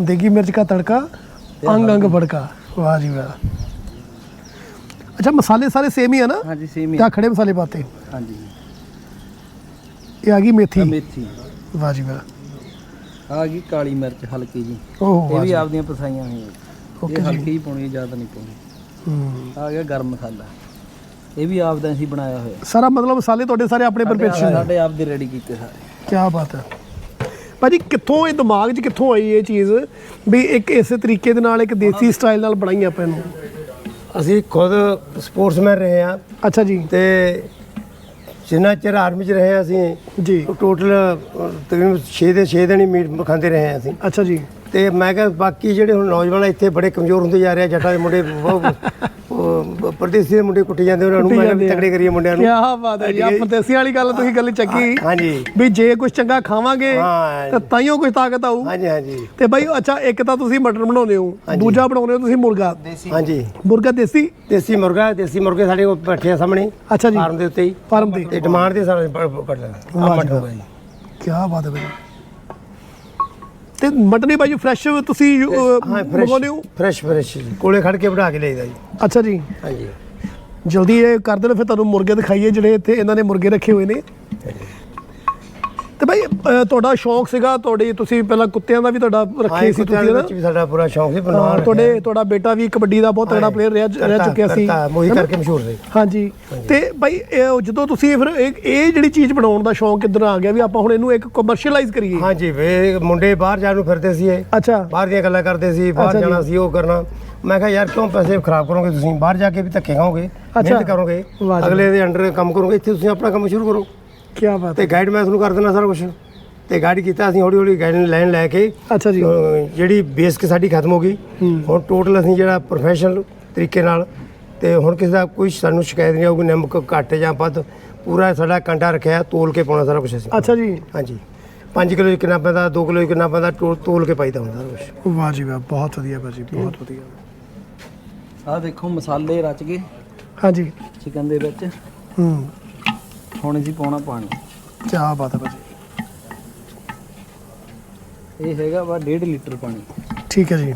ਦੇਗੀ ਮਿਰਚ ਦਾ ਤੜਕਾ ਅੰਗ ਅੰਗ ਬੜਕਾ ਵਾਹ ਜੀ ਵਾਹ। ਅੱਛਾ ਮਸਾਲੇ ਸਾਰੇ ਸੇਮ ਹੀ ਆ ਨਾ? ਹਾਂਜੀ ਸੇਮ ਹੀ ਆ। ਖੜੇ ਮਸਾਲੇ ਪਾਤੇ। ਹਾਂਜੀ। ਇਹ ਆ ਗਈ ਮੇਥੀ। ਮੇਥੀ। ਵਾਹ ਜੀ ਵਾਹ। ਆ ਗਈ ਕਾਲੀ ਮਿਰਚ ਹਲਕੀ ਜੀ। ਇਹ ਵੀ ਆਪਦੀਆਂ ਪਸਾਈਆਂ ਹੋਈਆਂ। ਇਹ ਹਲਕੀ ਹੀ ਜ਼ਿਆਦਾ ਨਹੀਂ ਪਾਉਣੀ। ਹੂੰ। ਆ ਗਿਆ ਗਰਮ ਮਸਾਲਾ। ਇਹ ਵੀ ਆਪ ਦਾ ਅਸੀਂ ਬਣਾਇਆ ਹੋਇਆ। ਸਾਰਾ ਮਤਲਬ ਮਸਾਲੇ ਤੁਹਾਡੇ ਸਾਰੇ ਆਪਣੇ ਪਰਪੇਸ਼ਨ ਸਾਡੇ ਆਪ ਦੇ ਰੈਡੀ ਕੀਤੇ ਸਾਰੇ। ਕੀ ਬਾਤ ਹੈ। ਭਾਜੀ ਕਿੱਥੋਂ ਇਹ ਦਿਮਾਗ 'ਚ ਕਿੱਥੋਂ ਆਈ ਇਹ ਚੀਜ਼ ਵੀ ਇੱਕ ਇਸੇ ਤਰੀਕੇ ਦੇ ਨਾਲ ਇੱਕ ਦੇਸੀ ਸਟਾਈਲ ਨਾਲ ਬਣਾਈ ਆਪਾਂ ਇਹਨੂੰ? ਅਸੀਂ ਖੁਦ ਸਪੋਰਟਸਮੈਨ ਰਹੇ ਆ ਅੱਛਾ ਜੀ। ਤੇ ਜਿੰਨਾ ਚਿਰ ਆਰਮੀ 'ਚ ਰਹੇ ਅਸੀਂ ਜੀ। ਟੋਟਲ ਤਕਰੀਬਨ 6 ਦੇ 6 ਦਿਨ ਹੀ ਮੀਟ ਖਾਂਦੇ ਰਹੇ ਅਸੀਂ। ਅੱਛਾ ਜੀ। ਤੇ ਮੈਂ ਕਿਹਾ ਬਾਕੀ ਜਿਹੜੇ ਹੁਣ ਨੌਜਵਾਨ ਇੱਥੇ ਬੜੇ ਕਮਜ਼ੋਰ ਹੁੰਦੇ ਜਾ ਰਹੇ ਆ ਜੱਟਾਂ ਦੇ ਮੁੰਡੇ ਉਹ ਪਰਦੇਸੀ ਦੇ ਮੁੰਡੇ ਕੁੱਟੇ ਜਾਂਦੇ ਉਹਨਾਂ ਨੂੰ ਮੈਂ ਵੀ ਤਕੜੇ ਕਰੀਏ ਮੁੰਡਿਆਂ ਨੂੰ। ਕੀ ਬਾਤ ਹੈ ਜੀ ਆ ਪਰਦੇਸੀ ਵਾਲੀ ਗੱਲ ਤੁਸੀਂ ਗੱਲ ਚੱਕੀ। ਹਾਂਜੀ। ਵੀ ਜੇ ਕੁਝ ਚੰਗਾ ਖਾਵਾਂਗੇ ਹਾਂ। ਤਾਂ ਤਾਈਓ ਕੁਝ ਤਾਕਤ ਆਊ। ਹਾਂਜੀ ਹਾਂਜੀ। ਤੇ ਬਾਈ ਅੱਛਾ ਇੱਕ ਤਾਂ ਤੁਸੀਂ ਮਟਨ ਬਣਾਉਂਦੇ ਹੋ ਦੂਜਾ ਬਣਾਉਂਦੇ ਹੋ ਤੁਸੀਂ ਮੁਰਗਾ। ਹਾਂਜੀ। ਮੁਰਗਾ ਦੇਸੀ? ਦੇਸੀ ਮੁਰਗਾ ਦੇਸੀ ਮੁਰਗੇ ਸਾਡੇ ਕੋਲ ਬੈਠੇ ਆ ਸਾਹਮਣੇ। ਅੱਛਾ ਜੀ। ਫਾਰਮ ਦੇ ਉੱਤੇ ਹੀ। ਫਾਰਮ ਤੇ ਤੇ ਡਿਮਾਂਡ ਦੇ ਸਾਰੇ ਕੱਢ ਆਹ ਜੀ ਮਟਨ ਵਾਹ। ਹੋਗਾ ਜੀ। ਕੀ ਬਾਤ ਹੈ ਬਾਈ। ਤੇ ਮਟਨ ਹੀ ਬਾਈ ਫਰੈਸ਼ ਤੁਸੀਂ ਹਾਂ ਹੋ? ਫਰੈਸ਼ ਫਰੈਸ਼ ਜੀ। ਕੋਲੇ ਖੜ ਕੇ ਬਣਾ ਕੇ ਲਈਦਾ ਜੀ। ਅੱਛਾ ਜੀ। ਹਾਂਜੀ। ਜਲਦੀ ਇਹ ਕਰ ਦੇਣ ਫਿਰ ਤੁਹਾਨੂੰ ਮੁਰਗੇ ਦਿਖਾਈਏ ਜਿਹੜੇ ਇੱਥੇ ਇਹਨਾਂ ਨੇ ਮੁਰਗੇ ਰੱਖੇ ਹੋਏ ਨੇ। ਤੇ ਭਾਈ ਤੁਹਾਡਾ ਸ਼ੌਂਕ ਸੀਗਾ ਤੁਹਾਡੀ ਤੁਸੀਂ ਪਹਿਲਾਂ ਕੁੱਤਿਆਂ ਦਾ ਵੀ ਤੁਹਾਡਾ ਰੱਖੇ ਸੀ ਤੁਸੀਂ ਵਿੱਚ ਵੀ ਸਾਡਾ ਪੂਰਾ ਸ਼ੌਂਕ ਸੀ ਹਾਂ, ਬਣਾਉਣ ਤੁਹਾਡੇ ਤੁਹਾਡਾ ਬੇਟਾ ਵੀ ਕਬੱਡੀ ਦਾ ਬਹੁਤ ਤਗੜਾ ਪਲੇਅਰ ਰਹਿ ਰਹਿ ਚੁੱਕਿਆ ਸੀ ਮੋਹੀ ਕਰਕੇ ਮਸ਼ਹੂਰ ਸੀ। ਹਾਂਜੀ। ਤੇ ਭਾਈ ਇਹ ਜਦੋਂ ਤੁਸੀਂ ਫਿਰ ਇਹ ਇਹ ਜਿਹੜੀ ਚੀਜ਼ ਬਣਾਉਣ ਦਾ ਸ਼ੌਂਕ ਕਿੱਧਰ ਆ ਗਿਆ ਵੀ ਆਪਾਂ ਹੁਣ ਇਹਨੂੰ ਇੱਕ ਕਮਰਸ਼ੀਅਲਾਈਜ਼ ਕਰੀਏ। ਹਾਂਜੀ ਵੇ ਮੁੰਡੇ ਬਾਹਰ ਜਾਣ ਨੂੰ ਫਿਰਦੇ ਸੀ ਇਹ। ਅੱਛਾ। ਬਾਹਰ ਦੀਆਂ ਗੱਲਾਂ ਕਰਦੇ ਸੀ ਬਾਹਰ ਜੀ। ਜਾਣਾ ਸੀ ਉਹ ਕਰਨਾ। ਮੈਂ ਕਿਹਾ ਯਾਰ ਕਿਉਂ ਪੈਸੇ ਖਰਾਬ ਕਰੋਗੇ ਤੁਸੀਂ? ਬਾਹਰ ਜਾ ਕੇ ਵੀ ਧੱਕੇ ਖਾਓਗੇ ਮਿਹਨਤ ਕਰੋਗੇ। ਵਾਹ ਜੀ। ਅਗਲੇ ਦੇ ਅੰਡਰ ਕੰਮ ਕਰੋਗੇ ਇੱਥੇ ਤੁਸੀਂ ਆਪਣਾ ਕੰਮ ਸ਼ੁਰੂ ਕਰੋ। ਕੀ ਬਾਤ ਤੇ ਗਾਈਡ ਮੈਂ ਤੁਹਾਨੂੰ ਕਰ ਦੇਣਾ ਸਾਰਾ ਕੁਝ ਤੇ ਗਾਈਡ ਕੀਤਾ ਅਸੀਂ ਹੌਲੀ ਹੌਲੀ ਗਾਈਡ ਲਾਈਨ ਲੈ ਕੇ ਅੱਛਾ ਜੀ। ਅਹ ਜਿਹੜੀ ਬੇਸਿਕ ਸਾਡੀ ਖਤਮ ਹੋ ਗਈ। ਹੁਣ ਟੋਟਲ ਅਸੀਂ ਜਿਹੜਾ ਪ੍ਰੋਫੈਸ਼ਨਲ ਤਰੀਕੇ ਨਾਲ ਤੇ ਹੁਣ ਕਿਸੇ ਦਾ ਕੋਈ ਸਾਨੂੰ ਸ਼ਿਕਾਇਤ ਨਹੀਂ ਆਊਗੀ ਨਮਕ ਘੱਟ ਜਾਂ ਵੱਧ ਪੂਰਾ ਸਾਡਾ ਕੰਡਾ ਰੱਖਿਆ ਤੋਲ ਕੇ ਪਾਉਣਾ ਸਾਰਾ ਕੁਝ ਅਸੀਂ। ਅੱਛਾ ਜੀ। ਹਾਂਜੀ। 5 ਕਿਲੋ ਕਿੰਨਾ ਪੈਂਦਾ 2 ਕਿਲੋ ਕਿੰਨਾ ਪੈਂਦਾ ਤੋਲ ਕੇ ਪਾਈਦਾ ਹੁੰਦਾ ਸਾਰਾ ਕੁਝ ਵਾਹ ਜੀ ਵਾਹ ਬਹੁਤ ਵਧੀਆ ਭਾਜੀ ਬਹੁਤ ਵਧੀਆ। ਆਹ ਦੇਖੋ ਮਸਾਲੇ ਰਚ ਗਏ ਹਾਂਜੀ। ਚਿਕਨ ਦੇ ਵਿੱਚ। ਹੂੰ। ਹੁਣ ਅਸੀਂ ਪਾਉਣਾ ਪਾਣੀ। ਕੀ ਬਾਤ ਹੈ ਭਾਜੀ। ਇਹ ਹੈਗਾ ਵਾ 1.5 ਲੀਟਰ ਪਾਣੀ। ਠੀਕ ਹੈ ਜੀ।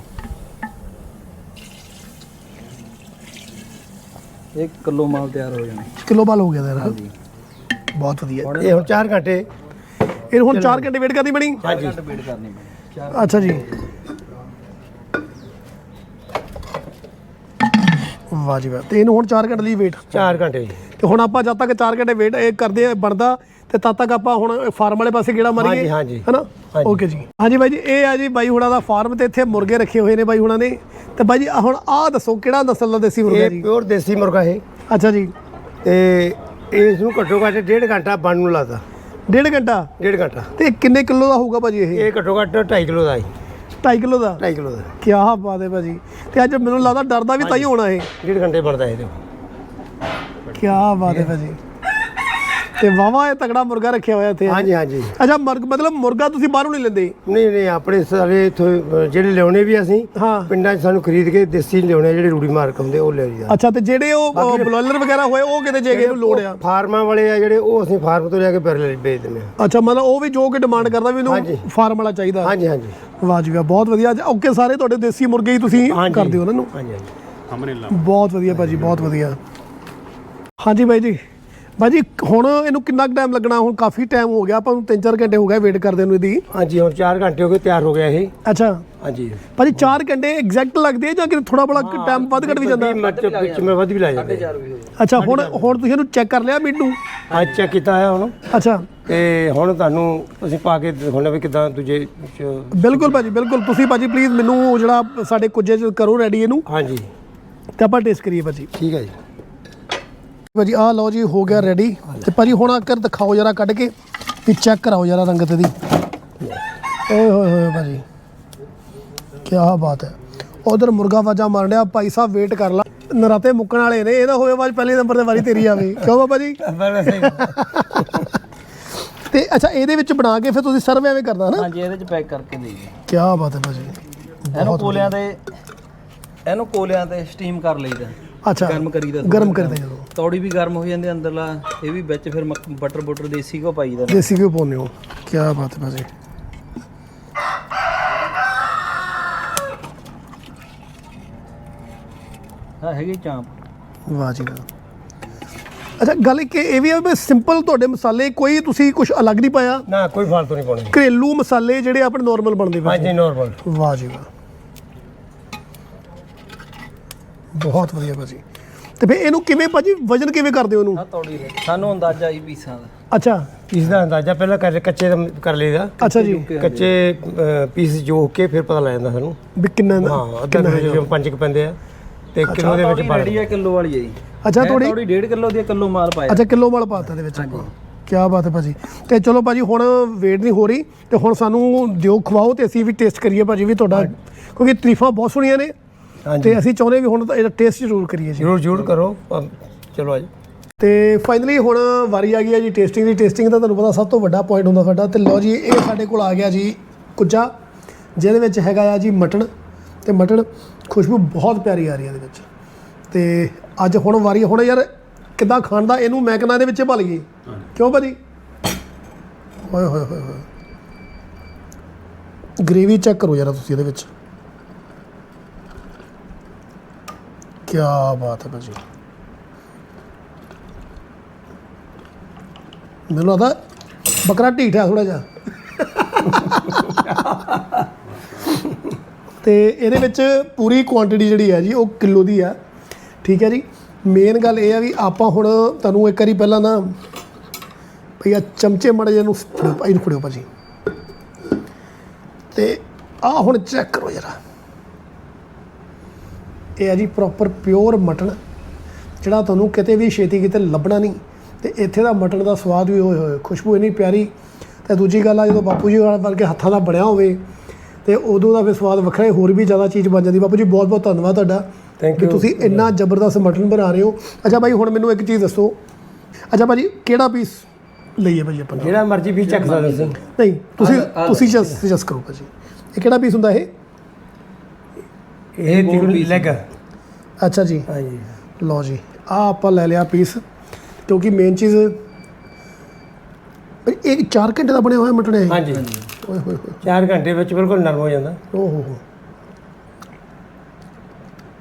ਇੱਕ ਕਿਲੋ ਮਾਲ ਤਿਆਰ ਹੋ ਜਾਣਾ। ਕਿਲੋ ਬਾਲ ਹੋ ਗਿਆ ਤੇਰਾ ਹਾਂਜੀ। ਬਹੁਤ ਵਧੀਆ। ਇਹ ਹੁਣ 4 ਘੰਟੇ। ਇਹ ਹੁਣ 4 ਘੰਟੇ ਵੇਟ ਕਰਨੀ ਬਣੀ ਹਾਂਜੀ ਘੱਟ ਵੇਟ ਕਰਨੀ ਪੈਣੀ। ਅੱਛਾ ਜੀ। ਵਾਹ ਜੀ ਵਾਹ ਤੇ ਇਹਨੂੰ ਹੁਣ 4 ਘੰਟੇ ਲਈ ਵੇਟ 4 ਘੰਟੇ ਜੀ ਤੇ ਹੁਣ ਆਪਾਂ ਜਦ ਤੱਕ 4 ਘੰਟੇ ਵੇਟ ਇਹ ਕਰਦੇ ਆ ਬਣਦਾ ਤੇ ਤਦ ਤੱਕ ਆਪਾਂ ਹੁਣ ਫਾਰਮ ਵਾਲੇ ਪਾਸੇ ਕਿਹੜਾ ਮਾਰੀਏ। ਹਾਂਜੀ, ਹਾਂਜੀ। ਹੈਨਾ। ਓਕੇ ਜੀ। ਹਾਂਜੀ ਬਾਈ ਜੀ ਇਹ ਆ ਜੀ ਬਾਈ ਹੁਣਾਂ ਦਾ ਫਾਰਮ ਤੇ ਇੱਥੇ ਮੁਰਗੇ ਰੱਖੇ ਹੋਏ ਨੇ ਬਾਈ ਹੁਣਾਂ ਨੇ। ਤੇ ਬਾਈ ਜੀ ਹੁਣ ਆਹ ਦੱਸੋ ਕਿਹੜਾ ਨਸਲ ਦਾ ਦੇਸੀ ਮੁਰਗਾ ਇਹ ਜੀ? ਪਿਓਰ ਦੇਸੀ ਮੁਰਗਾ ਹੈ ਅੱਛਾ ਜੀ। ਤੇ ਇਸ ਨੂੰ ਘੱਟੋ ਘੱਟ ਡੇਢ ਘੰਟਾ ਬਣਨ ਨੂੰ ਲੱਗਦਾ। ਡੇਢ ਘੰਟਾ? ਡੇਢ ਘੰਟਾ। ਤੇ ਇਹ ਕਿੰਨੇ ਕਿਲੋ ਦਾ ਹੋਊਗਾ ਭਾਜੀ ਇਹ? ਇਹ ਘੱਟੋ ਘੱਟ 2.5 ਕਿਲੋ ਦਾ ਹੈ। 2.5 ਕਿਲੋ ਦਾ? 2.5 ਕਿਲੋ ਦਾ। ਕੀ ਬਾਤ ਹੈ ਭਾਜੀ। ਤੇ ਅੱਜ ਮੈਨੂੰ ਲੱਗਦਾ ਡਰਦਾ ਵੀ ਤਾਂ ਹੀ ਹੋਣਾ ਇਹ। ਡੇਢ ਘੰਟੇ ਬਣਦਾ ਇਹ ਦੇਖੋ ਕੀ ਬਾਤ ਹੈ ਭਾਜੀ। ਤੇ ਵਾਵਾ ਇਹ ਤਗੜਾ ਮੁਰਗਾ ਰੱਖਿਆ ਹੋਇਆ ਇੱਥੇ ਹਾਂਜੀ ਹਾਂਜੀ। ਅੱਛਾ ਮੁਰਗ ਮਤਲਬ ਮੁਰਗਾ ਤੁਸੀਂ ਬਾਹਰੋਂ ਨਹੀਂ ਲੈਂਦੇ? ਨਹੀਂ ਨਹੀਂ ਆਪਣੇ ਸਾਰੇ ਇੱਥੋਂ ਜਿਹੜੇ ਲਿਆਉਣੇ ਵੀ ਅਸੀਂ ਹਾਂ। ਪਿੰਡਾਂ 'ਚ ਸਾਨੂੰ ਖਰੀਦ ਕੇ ਦੇਸੀ ਲਿਆਉਣੇ ਜਿਹੜੇ ਰੂੜੀ ਮਾਰਕ ਹੁੰਦੇ ਉਹ ਲੈ ਲਈਦਾ। ਅੱਛਾ ਤੇ ਜਿਹੜੇ ਉਹ ਬਲੌਇਲਰ ਵਗੈਰਾ ਹੋਏ ਉਹ ਕਿਤੇ ਜੇ ਨੂੰ ਲੋੜ ਆ? ਫਾਰਮਾਂ ਵਾਲੇ ਆ ਜਿਹੜੇ ਉਹ ਅਸੀਂ ਫਾਰਮ ਤੋਂ ਲਿਆ ਕੇ ਫਿਰ ਲੈ- ਵੇਚ ਦਿੰਦੇ ਆ। ਅੱਛਾ ਮਤਲਬ ਉਹ ਵੀ ਜੋ ਕਿ ਡਿਮਾਂਡ ਕਰਦਾ ਵੀ। ਇਹਨੂੰ ਫਾਰਮ ਵਾਲਾ ਚਾਹੀਦਾ। ਹਾਂਜੀ ਹਾਂਜੀ। ਵਾਹ ਜੀ ਬਹੁਤ ਵਧੀਆ। ਓਕੇ ਸਾਰੇ ਤੁਹਾਡੇ ਦੇਸੀ ਮੁਰਗੇ ਹੀ ਤੁਸੀਂ। ਕਰਦੇ ਹੋ ਉਹਨਾਂ ਨੂੰ ਹਾਂਜੀ ਹਾਂਜੀ। ਬਹੁਤ ਵਧੀਆ ਭਾਜੀ ਬਹੁਤ ਵਧੀਆ। ਹਾਂਜੀ ਬਾਈ ਜੀ। ਬਾਈ ਜੀ ਹੁਣ ਇਹਨੂੰ ਕਿੰਨਾ ਕੁ ਟਾਈਮ ਲੱਗਣਾ? ਹੁਣ ਕਾਫੀ ਟਾਈਮ ਹੋ ਗਿਆ ਆਪਾਂ ਨੂੰ 3-4 ਘੰਟੇ ਹੋ ਗਏ ਵੇਟ ਕਰਦੇ ਨੂੰ ਇਹਦੀ। ਹਾਂਜੀ ਹੁਣ 4 ਘੰਟੇ ਹੋ ਗਏ ਤਿਆਰ ਹੋ ਗਿਆ ਇਹ। ਅੱਛਾ। ਹਾਂਜੀ। ਭਾਜੀ 4 ਘੰਟੇ ਐਗਜ਼ੈਕਟ ਲੱਗਦੇ ਆ ਜਾਂ ਕਿ ਥੋੜਾ ਬੜਾ ਟਾਈਮ ਵੱਧ ਘੱਟ ਵੀ ਜਾਂਦਾ? ਮਿੰਟ ਵਿੱਚ ਮੈਂ ਵੱਧ ਵੀ ਲਾ ਜਾਂਦੇ ਹੋ ਅੱਛਾ ਹੁਣ ਹੁਣ ਤੁਸੀਂ ਇਹਨੂੰ ਚੈੱਕ ਕਰ ਲਿਆ ਮੀਟ ਨੂੰ ਅੱਜ ਚੈੱਕ ਕੀਤਾ ਹੈ ਹੁਣ। ਅੱਛਾ। ਤੇ ਹੁਣ ਤੁਹਾਨੂੰ ਅਸੀਂ ਪਾ ਕੇ ਦਿਖਾਉਣਾ ਵੀ ਕਿਦਾਂ ਦੂਜੇ ਬਿਲਕੁਲ ਭਾਜੀ ਬਿਲਕੁਲ। ਤੁਸੀਂ ਭਾਜੀ ਪਲੀਜ਼ ਮੈਨੂੰ ਜਿਹੜਾ ਸਾਡੇ ਕੁਝੇ ਚ ਕਰੋ ਰੈਡੀ ਇਹਨੂੰ। ਹਾਂਜੀ। ਤੇ ਆਪਾਂ ਟੇਸਟ ਕਰੀਏ ਭਾਜੀ। ਠੀਕ ਹੈ ਜੀ। ਭਾਜੀ ਆਹ ਲਓ ਜੀ ਹੋ ਗਿਆ ਰੈਡੀ ਤੇ ਭਾਜੀ ਹੁਣ ਆ ਕਰ ਦਿਖਾਓ ਜਰਾ ਕੱਢ ਕੇ ਵੀ ਚੈੱਕ ਕਰਾਓ ਜਰਾ ਰੰਗਤ ਇਹਦੀ ਓਏ ਹੋਏ ਹੋਏ ਭਾਜੀ ਕੀ ਬਾਤ ਹੈ। ਉਧਰ ਮੁਰਗਾ ਵਾਜਾ ਮਾਰਨ ਡਿਆ ਭਾਈ ਸਾਹਿਬ ਵੇਟ ਕਰ ਲਾ। ਨਰਾਤੇ ਮੁੱਕਣ ਵਾਲੇ ਨੇ ਇਹਦਾ ਹੋਵੇ ਬਾਅਦ ਪਹਿਲੇ ਨੰਬਰ ਤੇ ਵਾਰੀ ਤੇਰੀ ਆਵੇ। ਕਿਉਂ ਬਾਬਾ ਜੀ? ਤੇ ਅੱਛਾ ਇਹਦੇ ਵਿੱਚ ਬਣਾ ਕੇ ਫਿਰ ਤੁਸੀਂ ਸਰਵ ਐਵੇਂ ਕਰਦਾ ਨਾ? ਹਾਂਜੀ ਇਹਦੇ ਚ ਪੈਕ ਕਰਕੇ ਦੇਈਏ ਕੀ ਬਾਤ ਹੈ ਭਾਜੀ। ਇਹਨੂੰ ਕੋਲਿਆਂ ਤੇ ਇਹਨੂੰ ਕੋਲਿਆਂ ਤੇ ਸਟੀਮ ਕਰ ਲਈਦਾ ਅੱਛਾ ਗਰਮ ਕਰੀਦਾ ਗਰਮ ਕਰਦੇ ਜਦੋਂ। ਤੌੜੀ ਵੀ ਗਰਮ ਹੋ ਜਾਂਦੀ ਅੰਦਰਲਾ ਇਹ ਵੀ ਵਿੱਚ ਫਿਰ ਬਟਰ ਬਟਰ ਦੇਸੀ ਕੋ ਪਾਈਦਾ ਦੇਸੀ ਘਿਓ ਪਾਉਂਦੇ ਹੋ? ਕੀ ਬਾਤ ਹੈ ਭਾਜੀ। ਹਾਂ ਹੈਗੀ ਚਾਂਪ। ਵਾਹ ਜੀ ਵਾਹ। ਅੱਛਾ ਗੱਲ ਇੱਕ ਇਹ ਵੀ ਹੈ ਵੀ ਸਿੰਪਲ ਤੁਹਾਡੇ ਮਸਾਲੇ ਕੋਈ ਤੁਸੀਂ ਕੁਝ ਅਲੱਗ ਨਹੀਂ ਪਾਇਆ? ਨਾ ਕੋਈ ਫਾਲਤੂ ਨਹੀਂ ਪਾਉਣੀ। ਘਰੇਲੂ ਮਸਾਲੇ ਜਿਹੜੇ ਆਪਣੇ ਨਾਰਮਲ ਬਣਦੇ ਪਏ ਹਾਂਜੀ ਨਾਰਮਲ ਵਾਹ ਜੀ ਵਾਹ। ਬਹੁਤ ਵਧੀਆ ਭਾਜੀ। ਤੇ ਫਿਰ ਇਹਨੂੰ ਕਿਵੇਂ ਭਾਜੀ ਵਜਨ ਕਿਵੇਂ ਕਰਦੇ ਹੋ ਇਹਨੂੰ? ਆ ਤੌੜੀ ਦੇ। ਸਾਨੂੰ ਅੰਦਾਜ਼ਾ ਹੀ ਪੀਸਾਂ ਦਾ। ਅੱਛਾ। ਇਸ ਦਾ ਅੰਦਾਜ਼ਾ ਪਹਿਲਾਂ ਕਰ ਕੱਚੇ ਦਾ ਕਰ ਲਈਦਾ। ਅੱਛਾ ਜੀ। ਕੱਚੇ ਅ, ਪੀਸ ਜੋੜ ਕੇ ਫਿਰ ਪਤਾ ਲੱਗ ਜਾਂਦਾ ਸਾਨੂੰ। ਵੀ ਕਿੰਨਾ ਹਾਂ ਅੱਧਾ ਕਿਲੋ ਜਿਵੇਂ ਪੰਜ ਕੁ ਪੈਂਦੇ ਆ। ਤੇ ਕਿਲੋ ਦੇ ਵਿੱਚ ਤੌੜੀ ਪਾ ਰੈਡੀ ਆ ਕਿਲੋ ਵਾਲੀ ਹੈ ਜੀ। ਅੱਛਾ ਥੋੜੀ ਤੌੜੀ 1.5 ਕਿਲੋ ਦੀ ਆ, ਕਿਲੋ ਮਾਲ ਪਾਇਆ। ਅੱਛਾ ਕਿਲੋ ਵਾਲਾ ਪਾਤਾ ਦੇ ਵਿੱਚ। ਕੀ ਬਾਤ ਹੈ ਭਾਜੀ। ਤੇ ਚਲੋ ਭਾਜੀ ਹੁਣ ਵੇਟ ਨਹੀਂ ਹੋ ਰਹੀ। ਤੇ ਹੁਣ ਸਾਨੂੰ ਦਿਓ ਖਵਾਓ ਤੇ ਅਸੀਂ ਵੀ ਟੇਸਟ ਕਰੀਏ ਭਾਜੀ ਵੀ ਤੁਹਾਡਾ। ਕਿਉਂਕਿ ਤਾਰੀਫਾਂ ਬਹੁਤ ਸੁਣੀਆਂ ਨੇ। ਤੇ ਅਸੀਂ ਚਾਹੁੰਦੇ ਵੀ ਹੁਣ ਤਾਂ ਇਹਦਾ ਟੇਸਟ ਜ਼ਰੂਰ ਕਰੀਏ ਜੀ। ਜਰੂਰ ਜਰੂਰ ਕਰੋ ਚਲੋ ਅੱਜ। ਤੇ ਫਾਈਨਲੀ ਹੁਣ ਵਾਰੀ ਆ ਗਈ ਹੈ ਜੀ ਟੇਸਟਿੰਗ ਦੀ। ਟੇਸਟਿੰਗ ਦਾ ਤੁਹਾਨੂੰ ਪਤਾ ਸਭ ਤੋਂ ਵੱਡਾ ਪੁਆਇੰਟ ਹੁੰਦਾ ਸਾਡਾ। ਤੇ ਲਓ ਜੀ ਇਹ ਸਾਡੇ ਕੋਲ ਆ ਗਿਆ ਜੀ ਕੁੱਜਾ ਜਿਹਦੇ ਵਿੱਚ ਹੈਗਾ ਆ ਜੀ ਮਟਨ। ਤੇ ਮਟਨ ਖੁਸ਼ਬੂ ਬਹੁਤ ਪਿਆਰੀ ਆ ਰਹੀ ਹੈ ਇਹਦੇ ਵਿੱਚ। ਤੇ ਅੱਜ ਹੁਣ ਵਾਰੀ ਹੁਣ ਯਾਰ ਕਿੱਦਾਂ ਖਾਣ ਦਾ ਇਹਨੂੰ ਮੈਂ ਕਹਿੰਦਾ ਇਹਦੇ ਵਿੱਚ ਭਾ ਲਈਏ ਕਿਉਂ ਭਾਜੀ? ਓਏ ਹੋਏ ਹੋਏ ਹੋਏ। ਗ੍ਰੇਵੀ ਚੈੱਕ ਕਰੋ ਜਰਾ ਤੁਸੀਂ ਇਹਦੇ ਵਿੱਚ। ਕੀ ਬਾਤ ਹੈ ਭਾਜੀ ਮੈਨੂੰ ਲੱਗਦਾ ਬੱਕਰਾ ਢੀਠ ਹੈ ਥੋੜਾ ਜਿਹਾ। ਤੇ ਇਹਦੇ ਵਿੱਚ ਪੂਰੀ ਕੁਆਂਟੀਟੀ ਜਿਹੜੀ ਹੈ ਜੀ, ਉਹ ਕਿਲੋ ਦੀ ਆ। ਠੀਕ ਹੈ ਜੀ। ਮੇਨ ਗੱਲ ਇਹ ਆ ਵੀ ਆਪਾਂ ਹੁਣ ਤੁਹਾਨੂੰ ਇੱਕ ਵਾਰੀ ਪਹਿਲਾਂ ਨਾ ਭਈਆ ਚਮਚੇ ਮੜੇ ਜਿਹੇ ਨੂੰ ਫੜਿਓ ਭਾਈ ਨੂੰ ਫੜਿਓ ਭਾਜੀ। ਤੇ ਆ ਹੁਣ ਚੈੱਕ ਕਰੋ ਜਰਾ। ਇਹ ਆ ਜੀ ਪ੍ਰੋਪਰ ਪਿਓਰ ਮਟਨ ਜਿਹੜਾ ਤੁਹਾਨੂੰ ਕਿਤੇ ਵੀ ਛੇਤੀ ਕਿਤੇ ਲੱਭਣਾ ਨਹੀਂ। ਤੇ ਇੱਥੇ ਦਾ ਮਟਨ ਦਾ ਸਵਾਦ ਵੀ ਹੋਏ ਹੋਏ ਖੁਸ਼ਬੂ ਇੰਨੀ ਪਿਆਰੀ। ਤੇ ਦੂਜੀ ਗੱਲ ਆ ਜਦੋਂ ਬਾਪੂ ਜੀ ਵਾਲਾ ਵਰਗੇ ਹੱਥਾਂ ਦਾ ਬਣਿਆ ਹੋਵੇ ਤੇ ਉਦੋਂ ਦਾ ਫਿਰ ਸਵਾਦ ਵੱਖਰਾ ਹੀ ਹੋਰ ਵੀ ਜ਼ਿਆਦਾ ਚੀਜ਼ ਬਣ ਜਾਂਦੀ। ਬਾਪੂ ਜੀ ਬਹੁਤ ਬਹੁਤ ਧੰਨਵਾਦ ਤੁਹਾਡਾ। ਵੀ you. ਤੁਸੀਂ ਇੰਨਾ ਜ਼ਬਰਦਸਤ ਮਟਨ ਬਣਾ ਰਹੇ ਹੋ। ਅੱਛਾ ਭਾਈ ਹੁਣ ਮੈਨੂੰ ਇੱਕ ਚੀਜ਼ ਦੱਸੋ। ਅੱਛਾ ਭਾਜੀ ਕਿਹੜਾ ਪੀਸ ਲਈਏ ਭਾਜੀ ਆਪਾਂ? ਜਿਹੜਾ ਮਰਜ਼ੀ ਵੀ ਚੱਕ ਸਕਦੇ ਤੁਸੀਂ ਨਹੀਂ ਤੁਸੀਂ ਤੁਸੀਂ ਜਸ ਸੁਜੈਸਟ ਕਰੋ ਭਾਜੀ। ਇਹ ਕਿਹੜਾ ਪੀਸ ਹੁੰਦਾ ਇਹ? ਇਹ ਤਿਗੜ ਲੈਗ ਅੱਛਾ ਜੀ। ਹਾਂਜੀ। ਲਓ ਜੀ ਆ ਆਪਾਂ ਲੈ ਲਿਆ ਪੀਸ ਕਿਉਂਕਿ ਮੇਨ ਚੀਜ਼ ਇਹ 4 ਘੰਟੇ ਦਾ ਬਣਿਆ ਹੋਇਆ ਮਟਨ ਹੈ ਹਾਂਜੀ। ਓਏ ਹੋਏ ਹੋਏ। 4 ਘੰਟੇ ਵਿੱਚ ਬਿਲਕੁਲ ਨਰਮ ਹੋ ਜਾਂਦਾ। ਓ ਹੋ ਹੋ।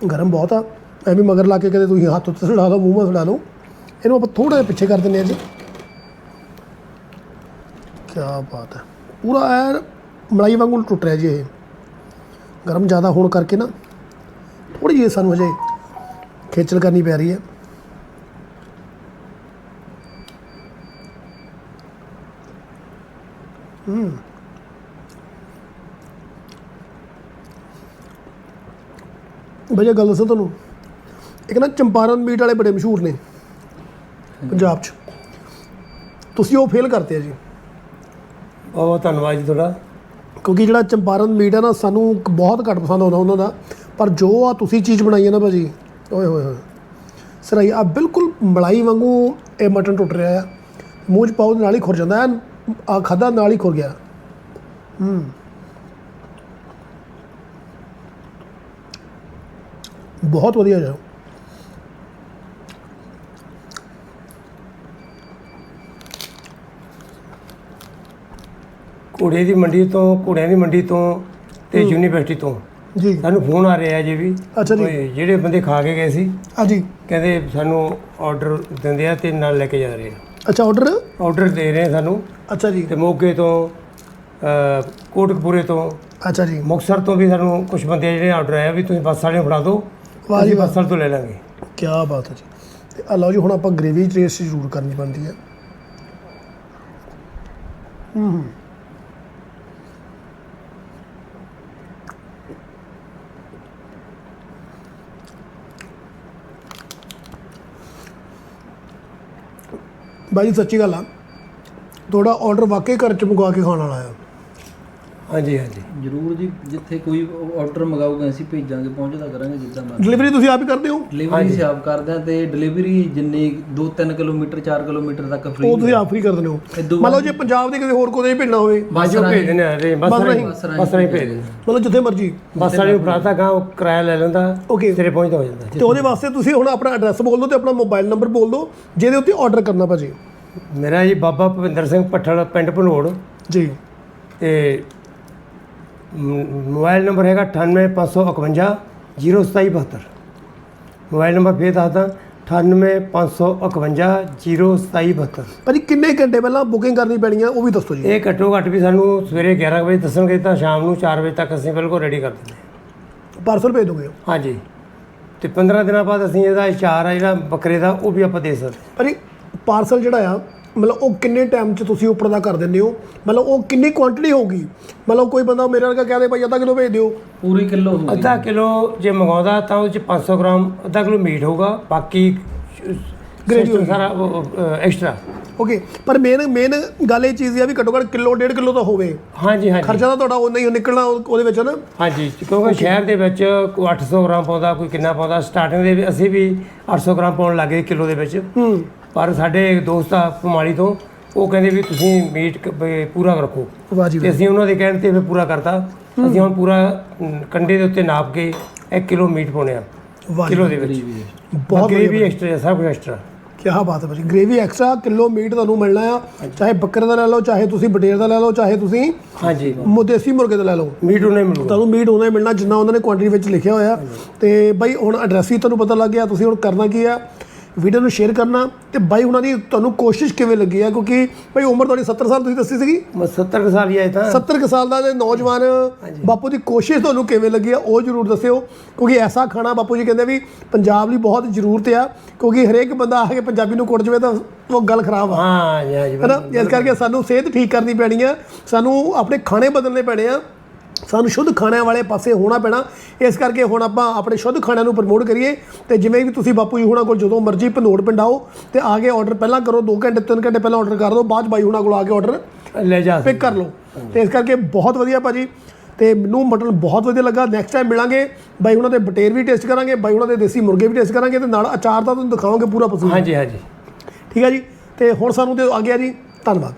ਗਰਮ ਬਹੁਤ ਆ। ਐਵੇਂ ਮਗਰ ਲਾ ਕੇ ਕਦੇ ਤੁਸੀਂ ਹੱਥ ਉੱਤੇ ਸੜਾ ਲਓ ਮੂੰਹ 'ਮਾ ਸੜਾ ਲਓ। ਇਹਨੂੰ ਆਪਾਂ ਥੋੜਾ ਜਿਹਾ ਪਿੱਛੇ ਕਰ ਦਿੰਦੇ ਹਾਂ ਜੀ। ਕੀ ਬਾਤ ਹੈ। ਪੂਰਾ ਐਨ ਮਲਾਈ ਵਾਂਗੂ ਟੁੱਟ ਰਿਹਾ ਜੀ ਇਹ। ਗਰਮ ਜ਼ਿਆਦਾ ਹੋਣ ਕਰਕੇ ਨਾ ਥੋੜੀ ਜਿਹੀ ਸਾਨੂੰ ਹਜੇ ਖੇਚਲ ਕਰਨੀ ਪੈ ਰਹੀ ਹੈ। ਭਈਆ ਗੱਲ ਦੱਸਾਂ ਤੁਹਾਨੂੰ। ਇੱਕ ਨਾ ਚੰਪਾਰਨ ਮੀਟ ਵਾਲੇ ਬੜੇ ਮਸ਼ਹੂਰ ਨੇ। ਪੰਜਾਬ 'ਚ। ਤੁਸੀਂ ਉਹ ਫੇਲ ਕਰਤੇ ਆ ਜੀ। ਬਹੁਤ ਬਹੁਤ ਧੰਨਵਾਦ ਜੀ ਤੁਹਾਡਾ। ਕਿਉਂਕਿ ਜਿਹੜਾ ਚੰਪਾਰਨ ਮੀਟ ਹੈ ਨਾ ਸਾਨੂੰ ਬਹੁਤ ਘੱਟ ਪਸੰਦ ਆਉਂਦਾ ਉਹਨਾਂ ਦਾ। ਪਰ ਜੋ ਆ ਤੁਸੀਂ ਚੀਜ਼ ਬਣਾਈ ਹੈ ਨਾ ਭਾਜੀ ਓਏ ਹੋਏ ਹੋਏ। ਸਰਾਈ ਆ ਬਿਲਕੁਲ ਮਲਾਈ ਵਾਂਗੂ ਇਹ ਮਟਨ ਟੁੱਟ ਰਿਹਾ ਆ। ਮੂੰਹ 'ਚ ਪਾਉ ਨਾਲ ਹੀ ਖੁਰ ਜਾਂਦਾ। ਆ ਖਾਦਾ ਨਾਲ ਹੀ ਖੁਰ ਗਿਆ। ਹੂੰ। ਬਹੁਤ ਵਧੀਆ ਜੀ ਘੋੜੇ ਦੀ ਮੰਡੀ ਤੋਂ ਘੋੜਿਆਂ ਦੀ ਮੰਡੀ ਤੋਂ ਤੇ ਯੂਨੀਵਰਸਿਟੀ ਤੋਂ। ਜੀ। ਸਾਨੂੰ ਫੋਨ ਆ ਰਿਹਾ ਜੀ ਵੀ। ਅੱਛਾ ਜੀ। ਕੋਈ ਜਿਹੜੇ ਬੰਦੇ ਖਾ ਕੇ ਗਏ ਸੀ ਆ ਜੀ। ਕਹਿੰਦੇ ਸਾਨੂੰ ਆਰਡਰ ਦਿੰਦੇ ਆ ਤੇ ਨਾਲ ਲੈ ਕੇ ਜਾ ਰਹੇ ਆ। ਅੱਛਾ ਆਰਡਰ ਆਰਡਰ ਦੇ ਰਹੇ ਆ ਸਾਨੂੰ। ਅੱਛਾ ਜੀ। ਤੇ ਮੋਗੇ ਤੋਂ ਅ, ਕੋਟਕਪੂਰੇ ਤੋਂ ਅੱਛਾ ਜੀ। ਮੁਕਤਸਰ ਤੋਂ ਵੀ ਸਾਨੂੰ ਕੁਝ ਬੰਦੇ ਜਿਹੜੇ ਆਰਡਰ ਆਇਆ ਵੀ ਤੁਸੀਂ ਬੱਸ ਵਾਲੇ ਨੂੰ ਫੜਾ ਦਿਓ ਵਾਹ ਜੀ ਅਸੀਂ ਵਾਹ। ਬੱਸ ਵਾਲੇ ਤੋਂ ਲੈ ਲਾਂਗੇ। ਕੀ ਬਾਤ ਹੈ ਜੀ। ਤੇ ਆ ਲਓ ਜੀ ਹੁਣ ਆਪਾਂ ਗ੍ਰੇਵੀ ਟੇਸਟ ਜ਼ਰੂਰ ਕਰਨੀ ਪੈਂਦੀ ਹੈ ਹੂੰ। ਬਾਈ ਜੀ, ਸੱਚੀ ਗੱਲ ਆ। ਤੁਹਾਡਾ ਆਰਡਰ ਵਾਕਈ ਘਰ ਚ ਮੰਗਵਾ ਕੇ ਖਾਣ ਵਾਲਾ ਆ। ਹਾਂਜੀ ਹਾਂਜੀ। ਜਰੂਰ ਜੀ ਜਿੱਥੇ ਕੋਈ ਆਰਡਰ ਮੰਗਾਊਗਾ ਅਸੀਂ ਭੇਜਾਂਗੇ ਪਹੁੰਚਦਾ ਕਰਾਂਗੇ ਜਿੱਦਾਂ ਮਰਜ਼ੀ। ਡਿਲੀਵਰੀ ਤੁਸੀਂ ਆਪ ਹੀ ਕਰਦੇ ਹੋ? ਡਿਲੀਵਰੀ ਅਸੀਂ ਆਪ ਕਰਦੇ ਹਾਂ ਤੇ ਡਿਲੀਵਰੀ ਜਿੰਨੇ 2-3 ਕਿਲੋਮੀਟਰ 4 ਕਿਲੋਮੀਟਰ ਤੱਕ ਫ੍ਰੀ ਉਹ ਤੁਸੀਂ ਆਪ ਫ੍ਰੀ ਕਰ ਦਿੰਦੇ ਹੋ। ਮੰਨ ਲਓ ਜੇ ਪੰਜਾਬ ਦੇ ਕਿਸੇ ਹੋਰ ਕੋਲੇ ਭੇਜਣਾ ਹੋਵੇ ਬਾਜੀ ਉਹ ਭੇਜ ਦਿੰਦੇ ਆ ਰੇ ਬੱਸ ਰਾਹੀਂ। ਬੱਸ ਰਾਹੀਂ ਭੇਜ ਦਿੰਦੇ ਮਤਲਬ ਜਿੱਥੇ ਮਰਜ਼ੀ। ਬੱਸ ਵਾਲੇ ਫੜਾਤਾ ਗਾ ਉਹ ਕਿਰਾਇਆ ਲੈ ਲੈਂਦਾ Okay. ਤੇਰੇ ਪਹੁੰਚਦਾ ਹੋ ਜਾਂਦਾ। ਤੇ ਉਹਦੇ ਵਾਸਤੇ ਤੁਸੀਂ ਹੁਣ ਆਪਣਾ ਐਡਰੈਸ ਬੋਲ ਦਿਓ ਤੇ ਆਪਣਾ ਮੋਬਾਈਲ ਨੰਬਰ ਬੋਲ ਦਿਓ ਜਿਹਦੇ ਉੱਤੇ ਆਰਡਰ ਕਰਨਾ ਭਾਜੀ। ਮੇਰਾ ਜੀ ਬਾਬਾ ਭਵਿੰਦਰ ਸਿੰਘ ਪੱਠਲ ਪਿੰਡ ਭਨੋੜ ਜੀ। ਤੇ ਮੋਬਾਈਲ ਨੰਬਰ ਹੈਗਾ 98551 02772 ਮੋਬਾਈਲ ਨੰਬਰ ਫੇਰ ਦੱਸਦਾ 98551 02772 ਭਾਜੀ ਕਿੰਨੇ ਘੰਟੇ ਪਹਿਲਾਂ ਬੁਕਿੰਗ ਕਰਨੀ ਪੈਣੀ ਆ ਉਹ ਵੀ ਦੱਸੋ ਜੀ। ਇਹ ਘੱਟੋ ਘੱਟ ਵੀ ਸਾਨੂੰ ਸਵੇਰੇ 11 ਵਜੇ ਦੱਸਣਗੇ ਤਾਂ ਸ਼ਾਮ ਨੂੰ 4 ਵਜੇ ਤੱਕ ਅਸੀਂ ਬਿਲਕੁਲ ਰੈਡੀ ਕਰ ਦਿੰਦੇ ਹਾਂ। ਪਾਰਸਲ ਭੇਜ ਦੋਗੇ ਹਾਂਜੀ। ਤੇ 15 ਦਿਨਾਂ ਬਾਅਦ ਅਸੀਂ ਇਹਦਾ ਇਸ਼ਾਰ ਜਿਹੜਾ ਬੱਕਰੇ ਦਾ ਉਹ ਵੀ ਆਪਾਂ ਦੇ ਸਕਦੇ ਭਾਜੀ ਪਾਰਸਲ ਜਿਹੜਾ ਆ ਮਤਲਬ ਉਹ ਕਿੰਨੇ ਟਾਈਮ 'ਚ ਤੁਸੀਂ ਉੱਪਰ ਦਾ ਕਰ ਦਿੰਦੇ ਹੋ? ਮਤਲਬ ਉਹ ਕਿੰਨੀ ਕੁਆਂਟੀਟੀ ਹੋਊਗੀ? ਮਤਲਬ ਕੋਈ ਬੰਦਾ ਮੇਰੇ ਵਰਗਾ ਕਹਦੇ ਭਾਈ ਅੱਧਾ ਕਿਲੋ ਭੇਜ ਦਿਓ। ਪੂਰੀ ਕਿਲੋ ਹੋਊਗੀ ਅੱਧਾ ਕਿਲੋ ਜੇ ਮੰਗਾਉਂਦਾ ਤਾਂ ਉਹਦੇ ਚ 500 ਗ੍ਰਾਮ ਅੱਧਾ ਕਿਲੋ ਮੀਟ ਹੋਊਗਾ। ਬਾਕੀ system ਸਾਰਾ ਐਕਸਟਰਾ ਓਕੇ ਪਰ ਮੇਨ ਮੇਨ ਗੱਲ ਇਹ ਚੀਜ਼ ਆ ਵੀ ਘੱਟੋ ਘੱਟ ਕਿਲੋ ਡੇਢ ਕਿਲੋ ਤਾਂ ਹੋਵੇ। ਹਾਂਜੀ ਹਾਂਜੀ। ਖਰਚਾ ਤਾਂ ਤੁਹਾਡਾ ਉਨਾ ਹੀ ਨਿਕਲਣਾ ਉਹ- ਉਹਦੇ ਵਿੱਚ ਨਾ ਹਾਂਜੀ ਕਿਉਂਕਿ ਸ਼ਹਿਰ ਦੇ ਵਿੱਚ ਕੋਈ 800 ਗ੍ਰਾਮ ਪਾਉਂਦਾ ਕੋਈ ਕਿੰਨਾ ਪਾਉਂਦਾ। ਸਟਾਰਟਿੰਗ ਦੇ ਵੀ ਅਸੀਂ ਵੀ 800 ਗ੍ਰਾਮ ਪਾਉਣ ਲੱਗੇ ਕਿਲੋ ਦੇ ਵਿੱਚ। ਹੂੰ। ਪਰ ਸਾਡੇ ਦੋਸਤ ਆ ਕੁਮਾਲੀ ਤੋਂ ਉਹ ਕਹਿੰਦੇ ਵੀ ਤੁਸੀਂ ਮੀਟ ਪੂਰਾ ਰੱਖੋ। ਵਾਹ ਜੀ ਤੇ। ਅਸੀਂ ਉਹਨਾਂ ਦੇ ਕਹਿਣ ਤੇ ਫਿਰ ਪੂਰਾ ਕਰਤਾ। ਅਸੀਂ ਹੁਣ ਪੂਰਾ ਕੰਡੇ ਦੇ ਉੱਤੇ ਨਾਪ ਕੇ 1 ਕਿਲੋ ਮੀਟ ਪਾਉਣੇ ਆ। ਕਿਲੋ ਦੇ ਵਿੱਚ। ਬਹੁਤ ਬਹੁਤ ਵੀ ਐਕਸਟਰਾ ਸਭ ਕੁਝ ਐਕਸਟਰਾ ਕੀ ਬਾਤ ਹੈ ਭਾਜੀ। ਗ੍ਰੇਵੀ ਐਕਸਟਰਾ ਕਿਲੋ ਮੀਟ ਤੁਹਾਨੂੰ ਮਿਲਣਾ ਆ। ਚਾਹੇ ਬੱਕਰੇ ਦਾ ਲੈ ਲਓ ਚਾਹੇ ਤੁਸੀਂ ਬਟੇਰ ਦਾ ਲੈ ਲਓ ਚਾਹੇ ਤੁਸੀਂ ਹਾਂਜੀ। ਦੇਸੀ ਮੁਰਗੇ ਦਾ ਲੈ ਲਓ। ਮੀਟ ਉਹਨੇ ਮਿਲੂਗਾ। ਤੁਹਾਨੂੰ ਮੀਟ ਉਹਨਾਂ ਹੀ ਮਿਲਣਾ ਜਿੰਨਾ ਉਹਨਾਂ ਨੇ ਕੁਆਂਟੀਟੀ ਵਿੱਚ ਲਿਖਿਆ ਹੋਇਆ। ਤੇ ਬਾਈ ਹੁਣ ਐਡਰੈਸ ਵੀ ਤੁਹਾਨੂੰ ਪਤਾ ਲੱਗ ਗਿਆ। ਤੁਸੀਂ ਹੁਣ ਕਰਨਾ ਕੀ ਆ? ਵੀਡੀਓ ਨੂੰ ਸ਼ੇਅਰ ਕਰਨਾ ਤੇ ਬਾਈ ਉਹਨਾਂ ਦੀ ਤੁਹਾਨੂੰ ਕੋਸ਼ਿਸ਼ ਕਿਵੇਂ ਲੱਗੀ ਆ? ਕਿਉਂਕਿ ਬਾਈ ਉਮਰ ਤੁਹਾਡੀ 70 ਸਾਲ ਤੁਸੀਂ ਦੱਸੀ ਸੀਗੀ। ਮੈਂ 70 ਕੁ ਸਾਲ ਹੀ ਆਏ ਤਾਂ। 70 ਕੁ ਸਾਲ ਦਾ ਜੇ ਨੌਜਵਾਨ ਬਾਪੂ ਦੀ ਕੋਸ਼ਿਸ਼ ਤੁਹਾਨੂੰ ਕਿਵੇਂ ਲੱਗੀ ਆ ਉਹ ਜਰੂਰ ਦੱਸਿਓ। ਕਿਉਂਕਿ ਐਸਾ ਖਾਣਾ ਬਾਪੂ ਜੀ ਕਹਿੰਦੇ ਵੀ ਪੰਜਾਬ ਲਈ ਬਹੁਤ ਜ਼ਰੂਰਤ ਆ ਕਿਉਂਕਿ ਹਰੇਕ ਬੰਦਾ ਆ ਕੇ ਪੰਜਾਬੀ ਨੂੰ ਕੁੱਟ ਜਵੇ ਤਾਂ ਉਹ ਗੱਲ ਖਰਾਬ ਆ। ਹਾਂ ਜੀ ਹਾਂ ਜੀ ਇਸ ਕਰਕੇ ਸਾਨੂੰ ਸਿਹਤ ਠੀਕ ਕਰਨੀ ਪੈਣੀ ਆ ਸਾਨੂੰ ਆਪਣੇ ਖਾਣੇ ਬਦਲਨੇ ਪੈਣੇ ਆ। ਸਾਨੂੰ ਸ਼ੁੱਧ ਖਾਣਿਆਂ ਵਾਲੇ ਪਾਸੇ ਹੋਣਾ ਪੈਣਾ। ਇਸ ਕਰਕੇ ਹੁਣ ਆਪਾਂ ਆਪਣੇ ਸ਼ੁੱਧ ਖਾਣਿਆਂ ਨੂੰ ਪ੍ਰਮੋਟ ਕਰੀਏ ਤੇ ਜਿਵੇਂ ਵੀ ਤੁਸੀਂ ਬਾਪੂ ਜੀ ਹੁਣਾਂ ਕੋਲ ਜਦੋਂ ਮਰਜ਼ੀ ਭਨੋੜ ਪਿੰਡ ਆਓ ਤੇ ਆ ਕੇ ਆਰਡਰ ਪਹਿਲਾਂ ਕਰੋ 2 ਘੰਟੇ 3 ਘੰਟੇ ਪਹਿਲਾਂ ਆਰਡਰ ਕਰ ਦਿਓ ਬਾਅਦ ਬਾਈ ਹੁਣਾਂ ਕੋਲ ਆ ਕੇ ਆਰਡਰ ਲੈ ਜਾ ਪਿਕ ਕਰ ਲਓ। ਤੇ ਇਸ ਕਰਕੇ ਬਹੁਤ ਵਧੀਆ ਭਾਜੀ। ਤੇ ਮੈਨੂੰ ਮਟਨ ਬਹੁਤ ਵਧੀਆ ਲੱਗਾ। ਨੈਕਸਟ ਟਾਈਮ ਮਿਲਾਂਗੇ ਬਾਈ ਹੁਣਾਂ ਦੇ ਬਟੇਰ ਵੀ ਟੇਸਟ ਕਰਾਂਗੇ ਬਾਈ ਹੁਣਾਂ ਦੇ ਦੇਸੀ ਮੁਰਗੇ ਵੀ ਟੇਸਟ ਕਰਾਂਗੇ ਤੇ ਨਾਲ ਅਚਾਰ ਤਾਂ ਤੁਹਾਨੂੰ ਦਿਖਾਵਾਂਗੇ ਪੂਰਾ ਪਸੰਦ। ਹਾਂਜੀ ਹਾਂਜੀ। ਠੀਕ ਹੈ ਜੀ? ਤੇ ਹੁਣ ਸਾਨੂੰ ਤੇ ਆ ਗਿਆ ਜੀ। ਧੰਨਵਾਦ।